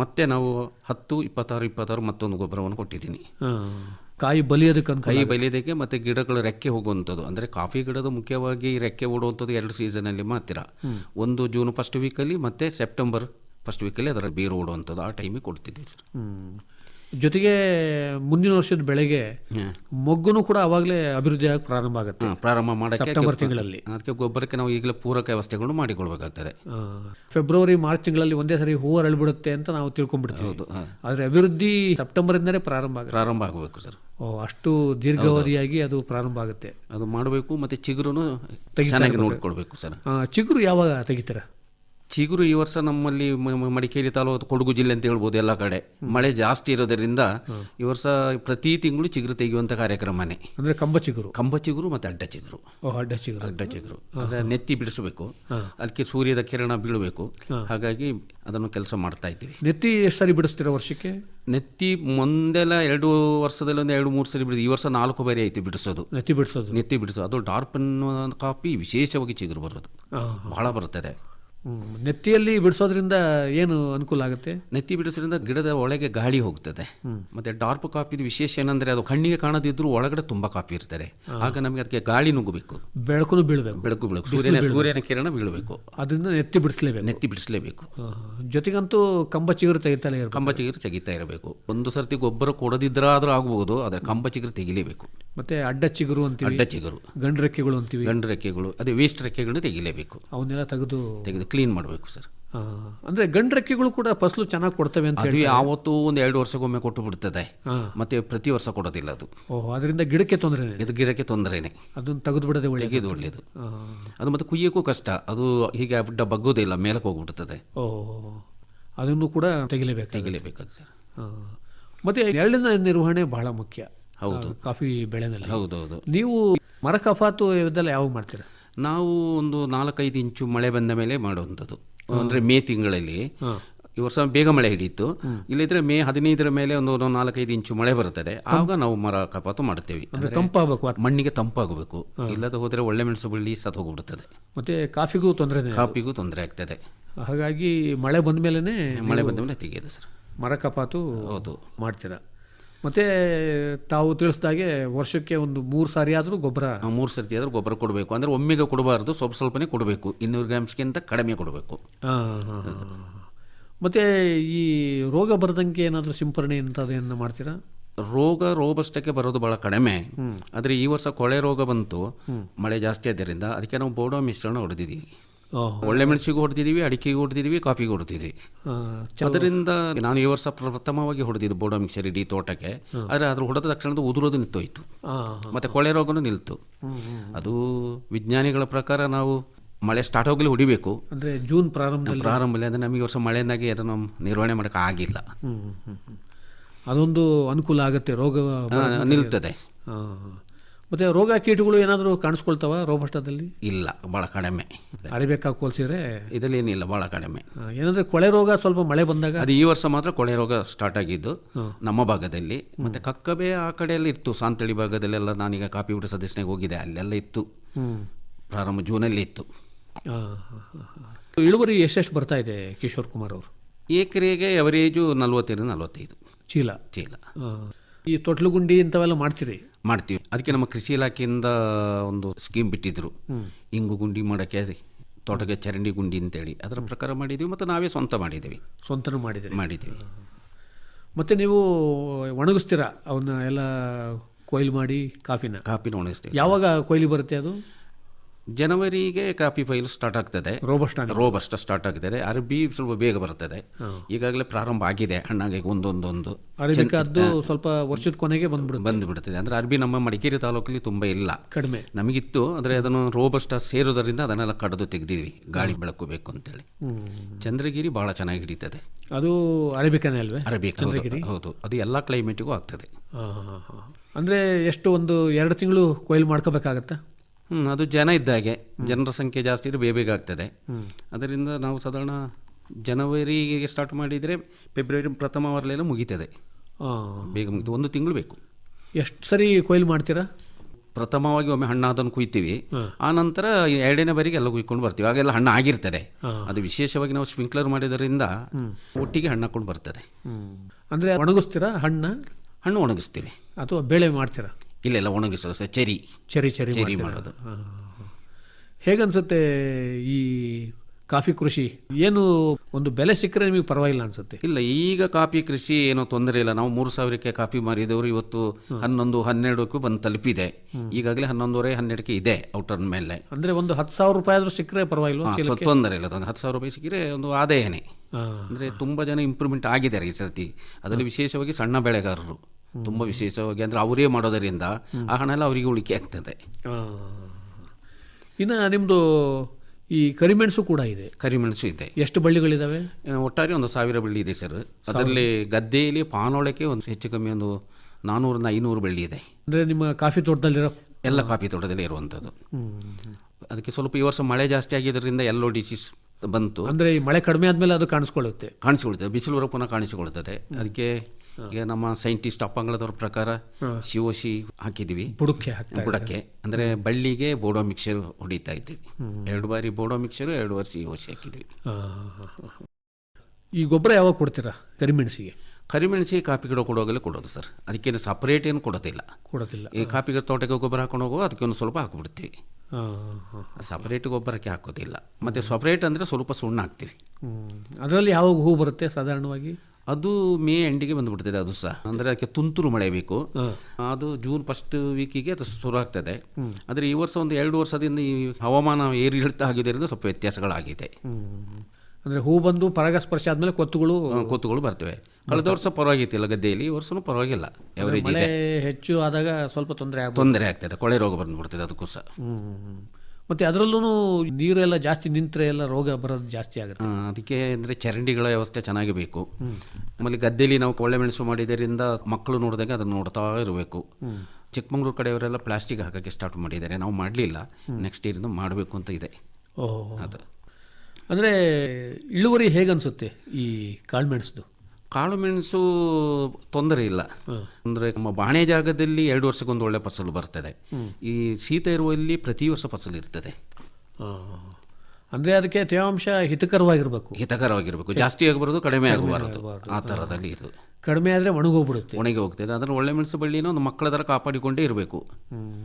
ಮತ್ತೆ ನಾವು ಹತ್ತು ಇಪ್ಪತ್ತಾರು ಇಪ್ಪತ್ತಾರು ಮತ್ತೊಂದು ಗೊಬ್ಬರವನ್ನು ಕೊಟ್ಟಿದ್ದೀನಿ. ಕಾಯಿ ಬಲಿಯೋದಕ್ಕೆ ಕಾಯಿ ಬಲಿಯೋದಕ್ಕೆ ಮತ್ತೆ ಗಿಡಗಳು ರೆಕ್ಕೆ ಹೋಗುವಂಥದ್ದು. ಅಂದರೆ ಕಾಫಿ ಗಿಡದ ಮುಖ್ಯವಾಗಿ ರೆಕ್ಕೆ ಓಡುವಂಥದ್ದು ಎರಡು ಸೀಸನಲ್ಲಿ ಮಾತ್ರ ಒಂದು ಜೂನ್ ಫಸ್ಟ್ ವೀಕಲ್ಲಿ ಮತ್ತೆ ಸೆಪ್ಟೆಂಬರ್ ಫಸ್ಟ್ ವೀಕಲ್ಲಿ ಅದರ ಬೀರು ಓಡುವಂಥದ್ದು ಆ ಟೈಮಿಗೆ ಕೊಡ್ತಿದ್ದೆ ಸರ್. ಹ್ಮ್. ಜೊತೆಗೆ ಮುಂದಿನ ವರ್ಷದ ಬೆಳೆಗೆ. ಮೊಗ್ಗುನು ಕೂಡ ಅವಾಗಲೇ ಅಭಿವೃದ್ಧಿ ಆಗಿ ಪ್ರಾರಂಭ ಆಗುತ್ತೆ. ಪ್ರಾರಂಭ ಮಾಡೋಕ್ಕೆ ಸೆಪ್ಟೆಂಬರ್ ತಿಂಗಳಲ್ಲಿ. ಅದಕ್ಕೆ ಗೊಬ್ಬರಕ್ಕೆ ನಾವು ಈಗಲೇ ಪೂರಕ ವ್ಯವಸ್ಥೆಗಳು ಮಾಡಿಕೊಳ್ಬೇಕಾಗ್ತದೆ. ಫೆಬ್ರವರಿ ಮಾರ್ಚ್ ತಿಂಗಳಲ್ಲಿ ಒಂದೇ ಸರಿ ಹೂವು ಅರಳ್ಬಿಡುತ್ತೆ ಅಂತ ನಾವು ತಿಳ್ಕೊಂಡ್ಬಿಡ್ತೀವಿ. ಆದರೆ ಅಭಿವೃದ್ಧಿ ಸೆಪ್ಟೆಂಬರ್ ಇಂದನೇ ಪ್ರಾರಂಭ ಆಗುತ್ತೆ. ಪ್ರಾರಂಭ ಆಗಬೇಕು ಸರ್. ಓ ಅಷ್ಟು ದೀರ್ಘಾವಧಿಯಾಗಿ ಅದು ಪ್ರಾರಂಭ ಆಗುತ್ತೆ. ಅದು ಮಾಡಬೇಕು ಮತ್ತೆ ಚಿಗುರು ಚೆನ್ನಾಗಿ ನೋಡ್ಕೊಳ್ಬೇಕು ಸರ್. ಚಿಗುರು ಯಾವಾಗ ತೆಗಿತೀರ? ಚಿಗುರು ಈ ವರ್ಷ ನಮ್ಮಲ್ಲಿ ಮಡಿಕೇರಿ ತಾಲೂಕು ಕೊಡಗು ಜಿಲ್ಲೆ ಅಂತ ಹೇಳ್ಬೋದು ಎಲ್ಲ ಕಡೆ. ಮಳೆ ಜಾಸ್ತಿ ಇರೋದರಿಂದ ಈ ವರ್ಷ ಪ್ರತಿ ತಿಂಗಳು ಚಿಗುರು ತೆಗೆಯುವಂಥ ಕಾರ್ಯಕ್ರಮನೇ. ಅಂದರೆ ಕಂಬ ಚಿಗುರು. ಕಂಬ ಚಿಗುರು ಮತ್ತು ಅಡ್ಡ ಚಿಗುರು. ಅಡ್ಡ ಚಿಗುರು. ಅಡ್ಡ ಚಿಗುರು. ಅಂದರೆ ನೆತ್ತಿ ಬಿಡಿಸಬೇಕು. ಅದಕ್ಕೆ ಸೂರ್ಯದ ಕಿರಣ ಬೀಳಬೇಕು. ಹಾಗಾಗಿ ಅದನ್ನು ಕೆಲಸ ಮಾಡ್ತಾ ಇದ್ದೀವಿ. ನೆತ್ತಿ ಎಷ್ಟು ಸರಿ ಬಿಡಿಸ್ತೀರ ವರ್ಷಕ್ಕೆ? ನೆತ್ತಿ ಮುಂದೆಲ್ಲ ಎರಡು ವರ್ಷದಲ್ಲಿ ಒಂದು ಎರಡು ಮೂರು ಸರಿ ಬಿಡಿಸಿ ಈ ವರ್ಷ ನಾಲ್ಕು ಬಾರಿ ಐತೆ ಬಿಡಿಸೋದು. ನೆತ್ತಿ ಬಿಡಿಸೋದು. ನೆತ್ತಿ ಬಿಡಿಸೋದು. ಅದು ಡಾರ್ಪನ್ ಕಾಪಿ ವಿಶೇಷವಾಗಿ ಚಿಗುರು ಬರೋದು. ಬಹಳ ಬರುತ್ತದೆ. ನೆತ್ತಿಯಲ್ಲಿ ಬಿಡಿಸೋದ್ರಿಂದ ಏನು ಅನುಕೂಲ ಆಗುತ್ತೆ? ನೆತ್ತಿ ಬಿಡಿಸೋದ್ರಿಂದ ಗಿಡದ ಒಳಗೆ ಗಾಳಿ ಹೋಗ್ತದೆ. ಮತ್ತೆ ಡಾರ್ಪ್ ಕಾಪಿದು ವಿಶೇಷ ಏನಂದ್ರೆ ಅದು ಕಣ್ಣಿಗೆ ಕಾಣದಿದ್ರೂ ಒಳಗಡೆ ತುಂಬಾ ಕಾಪಿ ಇರ್ತಾರೆ ಆಗ ನಮಗೆ ಅದಕ್ಕೆ ಗಾಳಿ ನುಗ್ಗಬೇಕು. ಬೆಳಕು ಬೀಳಬೇಕು. ಬೆಳಕು ಬೆಳಕು ಸೂರ್ಯನ ಸೂರ್ಯನ ಕಿರಣ ಬೀಳಬೇಕು. ಅದರಿಂದ ನೆತ್ತಿ ಬಿಡಿಸಲೇಬೇಕು. ನೆತ್ತಿ ಬಿಡಿಸಲೇಬೇಕು. ಜೊತೆಗಂತೂ ಕಂಬ ಚಿಗುರು ತೆಗಿತಾನೆ ಕಂಬ ಚಿಗುರು ತೆಗಿತಾ ಇರಬೇಕು. ಒಂದು ಸರ್ತಿ ಗೊಬ್ಬರ ಕೊಡದಿದ್ರಾದ್ರೂ ಆಗಬಹುದು ಆದರೆ ಕಂಬ ಚಿಗುರು ತೆಗಿಲೇಬೇಕು. ಮತ್ತೆ ಅಡ್ಡ ಚಿಗುರು ಅಂತೀವಿ ಅಡ್ಡ ಚಿಗುರು. ಗಂಡು ರೆಕ್ಕೆಗಳು ಅಂತೀವಿ. ಗಂಡು ರೆಕ್ಕೆಗಳು ಅದೇ ವೇಸ್ಟ್ ರೆಕ್ಕೆಗಳನ್ನ ತೆಗಿಲೇಬೇಕು. ಅವನ್ನೆಲ್ಲ ತೆಗೆದು ತೆಗೆದು ಕ್ಲೀನ್ ಮಾಡಬೇಕು ಸರ್ ಅಂದ್ರೆ ಗಂಡು ರೆಕ್ಕೆಗಳು ಕೂಡ ಫಸಲು ಚೆನ್ನಾಗಿ ಕೊಡ್ತವೆ ಅಂತ ಹೇಳಿ ಆವತ್ತು ಒಂದು ಎರಡು ವರ್ಷಕ್ಕೊಮ್ಮೆ ಕೊಟ್ಟು ಬಿಡ್ತದೆ. ಮತ್ತೆ ಪ್ರತಿ ವರ್ಷ ಕೊಡೋದಿಲ್ಲ ಅದು. ಓಹ್ ಅದರಿಂದ ಗಿಡಕ್ಕೆ ತೊಂದರೆ ಇದು ಗಿಡಕ್ಕೆ ತೊಂದರೆನೆ. ಅದನ್ನ ತೆಗೆದು ಬಿಡದೆ ಒಳ್ಳೆಯದು ಒಳ್ಳೆಯದು ಅದು ಮತ್ತೆ ಕುಯ್ಯಕ್ಕೂ ಕಷ್ಟ. ಅದು ಹೀಗೆ ಬಿಡ್ಡ ಬಗ್ಗೋದಿಲ್ಲ ಮೇಲಕ್ಕೆ ಹೋಗ್ಬಿಡ್ತದೆ. ಓಹ್ ಅದನ್ನು ಕೂಡ ತೆಗಿಲೇಬೇಕು ತೆಗಿಲೇಬೇಕು ಸರ್. ಮತ್ತೆ ಎರಡಿನ ನಿರ್ವಹಣೆ ಬಹಳ ಮುಖ್ಯ. ಹೌದು. ಕಾಫಿ ಬೆಳೆನಲ್ಲಿ. ಹೌದೌದು. ನೀವು ಮರ ಕಫಾತು ಇದೆಲ್ಲ ಯಾವಾಗ ಮಾಡ್ತೀರಾ? ನಾವು ಒಂದು ನಾಲ್ಕೈದು ಇಂಚು ಮಳೆ ಬಂದ ಮೇಲೆ ಮಾಡುವಂಥದ್ದು. ಅಂದರೆ ಮೇ ತಿಂಗಳಲ್ಲಿ. ಈ ವರ್ಷ ಬೇಗ ಮಳೆ ಹಿಡಿಯಿತು. ಇಲ್ಲಿದ್ರೆ ಮೇ ಹದಿನೈದರ ಮೇಲೆ ಒಂದು ಒಂದು ನಾಲ್ಕೈದು ಇಂಚು ಮಳೆ ಬರುತ್ತದೆ. ಆವಾಗ ನಾವು ಮರ ಕಪಾತು ಮಾಡ್ತೇವೆ ಅಂದ್ರೆ ತಂಪಾಗಬೇಕು ಮಣ್ಣಿಗೆ ತಂಪಾಗಬೇಕು. ಇಲ್ಲದ ಹೋದರೆ ಒಳ್ಳೆ ಮೆಣಸು ಬಳ್ಳಿ ಸತ್ ಹೋಗ್ಬಿಡ್ತದೆ. ಮತ್ತೆ ಕಾಫಿಗೂ ತೊಂದರೆ ಕಾಫಿಗೂ ತೊಂದರೆ ಆಗ್ತದೆ. ಹಾಗಾಗಿ ಮಳೆ ಬಂದ ಮೇಲೆ ಮಳೆ ಬಂದ ಮೇಲೆ ತೆಗೆಯೋದು ಸರ್. ಮರ ಕಪಾತು ಹೌದು. ಮಾಡ್ತೀರಾ? ಮತ್ತೆ ತಾವು ತಿಳಿಸ್ದಾಗೆ ವರ್ಷಕ್ಕೆ ಒಂದು ಮೂರು ಸಾರಿ ಆದರೂ ಗೊಬ್ಬರ. ಮೂರು ಸರ್ತಿ ಆದರೂ ಗೊಬ್ಬರ ಕೊಡಬೇಕು. ಅಂದರೆ ಒಮ್ಮೆಗೆ ಕೊಡಬಾರ್ದು ಸ್ವಲ್ಪ ಸ್ವಲ್ಪನೇ ಕೊಡಬೇಕು. ಇನ್ನೂರು ಗ್ರಾಮ್ಸ್ಗಿಂತ ಕಡಿಮೆ ಕೊಡಬೇಕು. ಮತ್ತು ಈ ರೋಗ ಬರದಂಗೆ ಏನಾದರೂ ಸಿಂಪರಣೆ ಇಂಥದ್ದೇನು ಮಾಡ್ತೀರಾ? ರೋಗ ರೋಗಷ್ಟಕ್ಕೆ ಬರೋದು ಬಹಳ ಕಡಿಮೆ. ಆದರೆ ಈ ವರ್ಷ ಕೊಳೆ ರೋಗ ಬಂತು. ಮಳೆ ಜಾಸ್ತಿ ಆದ್ದರಿಂದ ಅದಕ್ಕೆ ನಾವು ಬೋಡೋ ಮಿಶ್ರಣ ಹೊಡೆದಿದ್ದೀವಿ. ಒಳ್ಳೆ ಮೆಣಸಿಗೂ ಹೊಡೆದಿದ್ದೀವಿ ಅಡಿಕೆಗೂ ಹೊಡೆದಿದ್ದೀವಿ ಕಾಫಿಗೂ ಹೊಡೆದಿದ್ವಿ ಅದರಿಂದ ನಾನು ಈ ವರ್ಷ ಪ್ರಥಮವಾಗಿ ಹೊಡೆದಿದ್ದು ಬೋಡೋ ಮಿಕ್ಸರ್ ಇಡೀ ತೋಟಕ್ಕೆ. ಆದರೆ ಅದ್ರ ಹೊಡೆದ ತಕ್ಷಣದ ಉದುರೋದು ನಿಂತೋಯ್ತು. ಮತ್ತೆ ಕೊಳೆ ರೋಗನೂ ನಿಲ್ತು. ಅದು ವಿಜ್ಞಾನಿಗಳ ಪ್ರಕಾರ ನಾವು ಮಳೆ ಸ್ಟಾರ್ಟ್ ಹೋಗಲಿ ಹೊಡಿಬೇಕು. ಅಂದರೆ ಜೂನ್ ಪ್ರಾರಂಭದಲ್ಲಿ. ಪ್ರಾರಂಭದಲ್ಲಿ ಅಂದರೆ ನಮಗೆ ಈ ವರ್ಷ ಮಳೆಯಿಂದಾಗಿ ಅದನ್ನು ನಿರ್ವಹಣೆ ಮಾಡೋಕೆ ಆಗಿಲ್ಲ. ಅದೊಂದು ಅನುಕೂಲ ಆಗುತ್ತೆ ರೋಗ ನಿಲ್ತದೆ. ಮತ್ತೆ ರೋಗ ಕೀಟಗಳು ಏನಾದರೂ ಕಾಣಿಸ್ಕೊಳ್ತಾವ ರೋಬಸ್ಟದಲ್ಲಿ ಇಲ್ಲ ಭಾಳ ಕಡಿಮೆ. ಅರಿಬೇಕಾಗಿ ಹೋಲಿಸಿದ್ರೆ ಇದರಲ್ಲಿ ಏನಿಲ್ಲ ಭಾಳ ಕಡಿಮೆ. ಏನಂದ್ರೆ ಕೊಳೆ ರೋಗ ಸ್ವಲ್ಪ ಮಳೆ ಬಂದಾಗ? ಅದು ಈ ವರ್ಷ ಮಾತ್ರ ಕೊಳೆ ರೋಗ ಸ್ಟಾರ್ಟ್ ಆಗಿದ್ದು ನಮ್ಮ ಭಾಗದಲ್ಲಿ. ಮತ್ತೆ ಕಕ್ಕಬೆ ಆ ಕಡೆಯಲ್ಲಿ ಇತ್ತು ಸಾಂತಳಿ ಭಾಗದಲ್ಲೆಲ್ಲ ನಾನೀಗ ಕಾಪಿ ಊಟ ಸದಸ್ಯನಾಗಿ ಹೋಗಿದೆ ಅಲ್ಲೆಲ್ಲ ಇತ್ತು. ಪ್ರಾರಂಭ ಜೂನಲ್ಲಿ ಇತ್ತು. ಇಳುವರಿ ಎಷ್ಟೆಷ್ಟು ಬರ್ತಾ ಇದೆ ಕಿಶೋರ್ ಕುಮಾರ್ ಅವರು? ಎಕರೆಗೆ ಎವರೇಜು ನಲ್ವತ್ತೈದು ನಲ್ವತ್ತೈದು. ಚೀಲ. ಚೀಲ. ಈ ತೊಟ್ಲುಗುಂಡಿ ಇಂಥವೆಲ್ಲ ಮಾಡ್ತೀರಿ? ಮಾಡ್ತೀವಿ. ಅದಕ್ಕೆ ನಮ್ಮ ಕೃಷಿ ಇಲಾಖೆಯಿಂದ ಒಂದು ಸ್ಕೀಮ್ ಬಿಟ್ಟಿದ್ರು. ಇಂಗು ಗುಂಡಿ ಮಾಡೋಕ್ಕೆ ತೋಟಕ್ಕೆ ಚರಂಡಿ ಗುಂಡಿ ಅಂತೇಳಿ. ಅದರ ಪ್ರಕಾರ ಮಾಡಿದ್ದೀವಿ ಮತ್ತು ನಾವೇ ಸ್ವಂತ ಮಾಡಿದ್ದೀವಿ ಸ್ವಂತನೂ ಮಾಡಿದ್ದೀವಿ ಮಾಡಿದ್ದೀವಿ ಮತ್ತು ನೀವು ಒಣಗಿಸ್ತೀರಾ? ಅವನ್ನ ಎಲ್ಲ ಕೊಯ್ಲು ಮಾಡಿ ಕಾಫಿನ? ಕಾಫಿನ ಒಣಗಿಸ್ತೀವಿ ಯಾವಾಗ ಕೊಯ್ಲಿ ಬರುತ್ತೆ ಅದು? ಜನವರಿಗೆ ಕಾಪಿ ಫೈಲ್ ಸ್ಟಾರ್ಟ್ ಆಗ್ತದೆ. ರೋಬಸ್ಟ್ ರೋಬಸ್ಟ್ ಸ್ಟಾರ್ಟ್ ಆಗ್ತದೆ ಅರಬಿ ಸ್ವಲ್ಪ ಬೇಗ ಬರ್ತದೆ. ಈಗಾಗಲೇ ಪ್ರಾರಂಭ ಆಗಿದೆ. ಹಣ್ಣಾಗಿ ಒಂದೊಂದೊಂದು ಅರೇಬಿಕಾದ್ದು ಸ್ವಲ್ಪ ವರ್ಷದ ಕೊನೆಗೆ ಬಂದ್ಬಿಡುತ್ತೆ. ಬಂದ್ಬಿಡ್ತದೆ ಅಂದ್ರೆ ಅರಬಿ ನಮ್ಮ ಮಡಿಕೇರಿ ತಾಲೂಕಲ್ಲಿ ತುಂಬಾ ಇಲ್ಲ. ಕಡಿಮೆ. ನಮಗಿತ್ತು. ಅಂದ್ರೆ ಅದನ್ನು ರೋಬಸ್ಟ್ ಸೇರೋದರಿಂದ ಅದನ್ನೆಲ್ಲ ಕಡಿದು ತೆಗೆದಿವಿ ಗಾಳಿ ಬೆಳಕು ಬೇಕು ಅಂತೇಳಿ. ಚಂದ್ರಗಿರಿ ಬಹಳ ಚೆನ್ನಾಗಿ ಹಿಡಿತದೆ. ಅದು ಅರೇಬಿಕಾನೇ ಅಲ್ವೇ? ಅರಬಿ ಹೌದು, ಅದು ಎಲ್ಲ ಕ್ಲೈಮೇಟಿಗೂ ಆಗ್ತದೆ. ಅಂದ್ರೆ ಎಷ್ಟು ಒಂದು ಎರಡು ತಿಂಗಳು ಕೊಯ್ಲು ಮಾಡ್ಕೋಬೇಕಾಗತ್ತಾ? ಅದು ಜನ ಇದ್ದಾಗೆ ಜನರ ಸಂಖ್ಯೆ ಜಾಸ್ತಿ ಇದ್ರೆ ಬೇಗ ಆಗ್ತದೆ. ಅದರಿಂದ ನಾವು ಸಾಧಾರಣ ಜನವರಿಗೆ ಸ್ಟಾರ್ಟ್ ಮಾಡಿದರೆ ಫೆಬ್ರವರಿ ಪ್ರಥಮ ವಾರಲೆಲ್ಲ ಮುಗೀತದೆ. ಬೇಗ ಮುಗಿತು. ಒಂದು ತಿಂಗಳು ಬೇಕು. ಎಷ್ಟು ಸರಿ ಕೊಯ್ಲು ಮಾಡ್ತೀರಾ? ಪ್ರಥಮವಾಗಿ ಒಮ್ಮೆ ಹಣ್ಣಾದನ್ನು ಕುಯ್ತೀವಿ. ಆ ನಂತರ ಎರಡನೇ ಬಾರಿಗೆ ಎಲ್ಲ ಕುಯ್ಕೊಂಡು ಬರ್ತೀವಿ. ಆಗೆಲ್ಲ ಹಣ್ಣು ಆಗಿರ್ತದೆ. ಅದು ವಿಶೇಷವಾಗಿ ನಾವು ಸ್ಪ್ರಿಂಕ್ಲರ್ ಮಾಡಿದ್ರಿಂದ ಒಟ್ಟಿಗೆ ಹಣ್ಣು ಹಾಕೊಂಡು ಬರ್ತದೆ. ಅಂದರೆ ಒಣಗಿಸ್ತೀರಾ ಹಣ್ಣು? ಹಣ್ಣು ಒಣಗಿಸ್ತೀವಿ. ಅಥವಾ ಬೇಳೆ ಮಾಡ್ತೀರಾ? ಇಲ್ಲ ಇಲ್ಲ ಒಣಗಿಸೋದು sir cherry. Cherry cherry cherry ಮಾಡೋದು. ಹೇಗನ್ಸುತ್ತೆ ಈ ಕಾಫಿ ಕೃಷಿ? ಏನು ಒಂದು ಬೆಲೆ ಸಿಕ್ಕರೆ ನಿಮಗೆ ಪರವಾಗಿಲ್ಲ ಅನ್ಸುತ್ತೆ? ಇಲ್ಲ ಈಗ ಕಾಫಿ ಕೃಷಿ ಏನೋ ತೊಂದರೆ ಇಲ್ಲ. ನಾವು ಮೂರು ಸಾವಿರಕ್ಕೆ ಕಾಫಿ ಮಾರಿದವರು ಇವತ್ತು ಹನ್ನೊಂದು ಹನ್ನೆರಡಕ್ಕೂ ಬಂದು ತಲುಪಿದೆ. ಈಗಾಗಲೇ ಹನ್ನೊಂದುವರೆ ಹನ್ನೆರಡಕ್ಕೆ ಇದೆ ಔಟರ್ ಮೇಲೆ. ಅಂದ್ರೆ ಒಂದು ಹತ್ತು ಸಾವಿರ ರೂಪಾಯಿ ಆದರೂ ಸಿಕ್ಕರೆ ಪರವಾಗಿಲ್ಲ ತೊಂದರೆ ಇಲ್ಲ ಹತ್ತು ಸಾವಿರ ರೂಪಾಯಿ ಸಿಕ್ಕಿದ್ರೆ ಒಂದು ಆದಾಯನೇ. ಅಂದ್ರೆ ತುಂಬಾ ತುಂಬ ಜನ ಇಂಪ್ರೂವ್ಮೆಂಟ್ ಆಗಿದ್ದಾರೆ ಈ ಸರ್ತಿ. ಅದರಲ್ಲಿ ವಿಶೇಷವಾಗಿ ಸಣ್ಣ ಬೆಳೆಗಾರರು. ತುಂಬ ವಿಶೇಷವಾಗಿ ಅಂದರೆ ಅವರೇ ಮಾಡೋದರಿಂದ ಆ ಹಣ ಎಲ್ಲ ಅವರಿಗೆ ಉಳಿಕೆ ಆಗ್ತದೆ. ಇನ್ನು ನಿಮ್ಮದು ಈ ಕರಿಮೆಣಸು ಕೂಡ ಇದೆ. ಕರಿಮೆಣಸು ಇದೆ. ಎಷ್ಟು ಬಳ್ಳಿಗಳಿದ್ದಾವೆ ಒಟ್ಟಾರೆ ಒಂದು ಸಾವಿರ ಬಳ್ಳಿ ಇದೆ ಸರ್. ಅದರಲ್ಲಿ ಗದ್ದೆಯಲ್ಲಿ ಪಾನೋಳಕ್ಕೆ ಒಂದು ಹೆಚ್ಚು ಕಮ್ಮಿ ಒಂದು ನಾನ್ನೂರಿಂದ ಐನೂರು ಬಳ್ಳಿ ಇದೆ. ಅಂದರೆ ನಿಮ್ಮ ಕಾಫಿ ತೋಟದಲ್ಲಿರೋ ಎಲ್ಲ ಕಾಫಿ ತೋಟದಲ್ಲಿ ಇರುವಂಥದ್ದು. ಅದಕ್ಕೆ ಸ್ವಲ್ಪ ಈ ವರ್ಷ ಮಳೆ ಜಾಸ್ತಿ ಆಗಿದ್ದರಿಂದ ಎಲ್ಲೋ ಡಿಸೀಸ್ ಬಂತು. ಅಂದರೆ ಈ ಮಳೆ ಕಡಿಮೆ ಆದಮೇಲೆ ಅದು ಕಾಣಿಸ್ಕೊಳ್ಳುತ್ತೆ. ಕಾಣಿಸ್ಕೊಳ್ತದೆ ಬಿಸಿಲು ಪುನಃ ಕಾಣಿಸಿಕೊಳ್ಳುತ್ತದೆ. ಅದಕ್ಕೆ ಈಗ ನಮ್ಮ ಸೈಂಟಿಸ್ಟ್ ಅಪ್ಪಂಗಳದವ್ರ ಪ್ರಕಾರ ಸಿ ಒ ಸಿ ಹಾಕಿದ್ವಿ. ಬುಡಕ್ಕೆ ಅಂದರೆ ಬಳ್ಳಿಗೆ ಬೋಡೋ ಮಿಕ್ಸರ್ ಹೊಡಿತಾ ಇದ್ದೀವಿ. ಎರಡು ಬಾರಿ ಬೋಡೋ ಮಿಕ್ಸರ್ ಎರಡು ಬಾರಿ ಸಿ ಹಾಕಿದ್ವಿ. ಈ ಗೊಬ್ಬರ ಯಾವಾಗ ಕೊಡ್ತೀರಾ ಕರಿಮೆಣಸಿಗೆ? ಕರಿಮೆಣಸಿಗೆ ಕಾಫಿ ಗಿಡ ಕೊಡುವಾಗಲೇ ಕೊಡೋದು ಸರ್. ಅದಕ್ಕೇನು ಸಪ್ರೇಟ್ ಏನು ಕೊಡೋದಿಲ್ಲ. ಕೊಡೋದಿಲ್ಲ. ಈ ಕಾಫಿ ಗಿಡ ತೋಟಕ್ಕೆ ಗೊಬ್ಬರ ಹಾಕೊಂಡು ಹೋಗುವ ಅದಕ್ಕೆ ಒಂದು ಸ್ವಲ್ಪ ಹಾಕ್ಬಿಡ್ತೀವಿ. ಸಪ್ರೇಟ್ ಗೊಬ್ಬರಕ್ಕೆ ಹಾಕೋದಿಲ್ಲ. ಮತ್ತೆ ಸಪ್ರೇಟ್ ಅಂದರೆ ಸ್ವಲ್ಪ ಸುಣ್ಣ ಹಾಕ್ತೀವಿ. ಅದರಲ್ಲಿ ಯಾವಾಗ ಹೂ ಬರುತ್ತೆ ಸಾಧಾರಣವಾಗಿ? ಅದು ಮೇ ಎಂಡಿಗೆ ಬಂದುಬಿಡ್ತದೆ ಅದು ಸಹ. ಅಂದರೆ ಅದಕ್ಕೆ ತುಂತುರು ಮಳೆ ಬೇಕು. ಅದು ಜೂನ್ ಫಸ್ಟ್ ವೀಕಿಗೆ ಅದು ಶುರು ಆಗ್ತದೆ. ಆದರೆ ಈ ವರ್ಷ ಒಂದು ಎರಡು ವರ್ಷದಿಂದ ಈ ಹವಾಮಾನ ಏರಿಳಿತ ಆಗಿದೆ ಆಗಿದ್ದರಿಂದ ಸ್ವಲ್ಪ ವ್ಯತ್ಯಾಸಗಳಾಗಿದೆ. ಅಂದರೆ ಹೂ ಬಂದು ಪರಾಗಸ್ಪರ್ಶ ಆದಮೇಲೆ ಕೊತ್ತುಗಳು ಕೊತ್ತುಗಳು ಬರ್ತವೆ. ಕಳೆದ ವರ್ಷ ಪರವಾಗಿತ್ತಿಲ್ಲ ಗದ್ದೆಯಲ್ಲಿ ಈ ವರ್ಷನೂ ಪರವಾಗಿಲ್ಲ ಎವರೇಜ್ ಇದೆ. ಹೆಚ್ಚು ಆದಾಗ ಸ್ವಲ್ಪ ತೊಂದರೆ ತೊಂದರೆ ಆಗ್ತದೆ ಕೊಳೆ ರೋಗ ಬಂದ್ಬಿಡ್ತದೆ ಅದಕ್ಕೂ ಸಹ. ಮತ್ತೆ ಅದರಲ್ಲೂ ನೀರೆಲ್ಲ ಜಾಸ್ತಿ ನಿಂತರೆ ಎಲ್ಲ ರೋಗ ಬರೋದು ಜಾಸ್ತಿ ಆಗುತ್ತೆ. ಅದಕ್ಕೆ ಅಂದರೆ ಚರಂಡಿಗಳ ವ್ಯವಸ್ಥೆ ಚೆನ್ನಾಗಿ ಬೇಕು ಆಮೇಲೆ ಗದ್ದೆಯಲ್ಲಿ ನಾವು ಕೊಳ್ಳೆ ಮೆಣಸು ಮಾಡಿದ್ದರಿಂದ ಮಕ್ಕಳು ನೋಡಿದಾಗ ಅದನ್ನು ನೋಡ್ತಾ ಇರಬೇಕು. ಚಿಕ್ಕಮಂಗ್ಳೂರು ಕಡೆಯವರೆಲ್ಲ ಪ್ಲಾಸ್ಟಿಕ್ ಹಾಕೋಕ್ಕೆ ಸ್ಟಾರ್ಟ್ ಮಾಡಿದ್ದಾರೆ. ನಾವು ಮಾಡಲಿಲ್ಲ. ನೆಕ್ಸ್ಟ್ ಇಯರಿಂದ ಮಾಡಬೇಕು ಅಂತ ಇದೆ. ಓಹ್. ಅದು. ಅಂದರೆ ಇಳುವರಿ ಹೇಗನ್ಸುತ್ತೆ ಈ ಕಾಳುಮೆಣಸ್ದು ಕಾಳು ಮೆಣಸು ತೊಂದರೆ ಇಲ್ಲ. ಅಂದರೆ ನಮ್ಮ ಬಾಣೆ ಜಾಗದಲ್ಲಿ ಎರಡು ವರ್ಷಕ್ಕೊಂದು ಒಳ್ಳೆ ಫಸಲು ಬರ್ತದೆ. ಈ ಶೀತ ಇರುವಲ್ಲಿ ಪ್ರತಿ ವರ್ಷ ಫಸಲು ಇರ್ತದೆ. ಅಂದರೆ ಅದಕ್ಕೆ ತೇವಾಂಶ ಹಿತಕರವಾಗಿರ್ಬೇಕು. ಹಿತಕರವಾಗಿರ್ಬೇಕು. ಜಾಸ್ತಿ ಆಗಬಾರದು ಕಡಿಮೆ ಆಗಬಾರದು. ಆ ಥರದಲ್ಲಿ ಇದು. ಕಡಿಮೆ ಆದರೆ ಒಣಗೋಗ್ಬಿಡುತ್ತೆ. ಒಣಗಿ ಹೋಗ್ತದೆ ಅದನ್ನು ಒಳ್ಳೆ ಮೆಣಸು ಬಳ್ಳಿನ ಒಂದು ಮಕ್ಕಳ ಥರ ಕಾಪಾಡಿಕೊಂಡೇ ಇರಬೇಕು.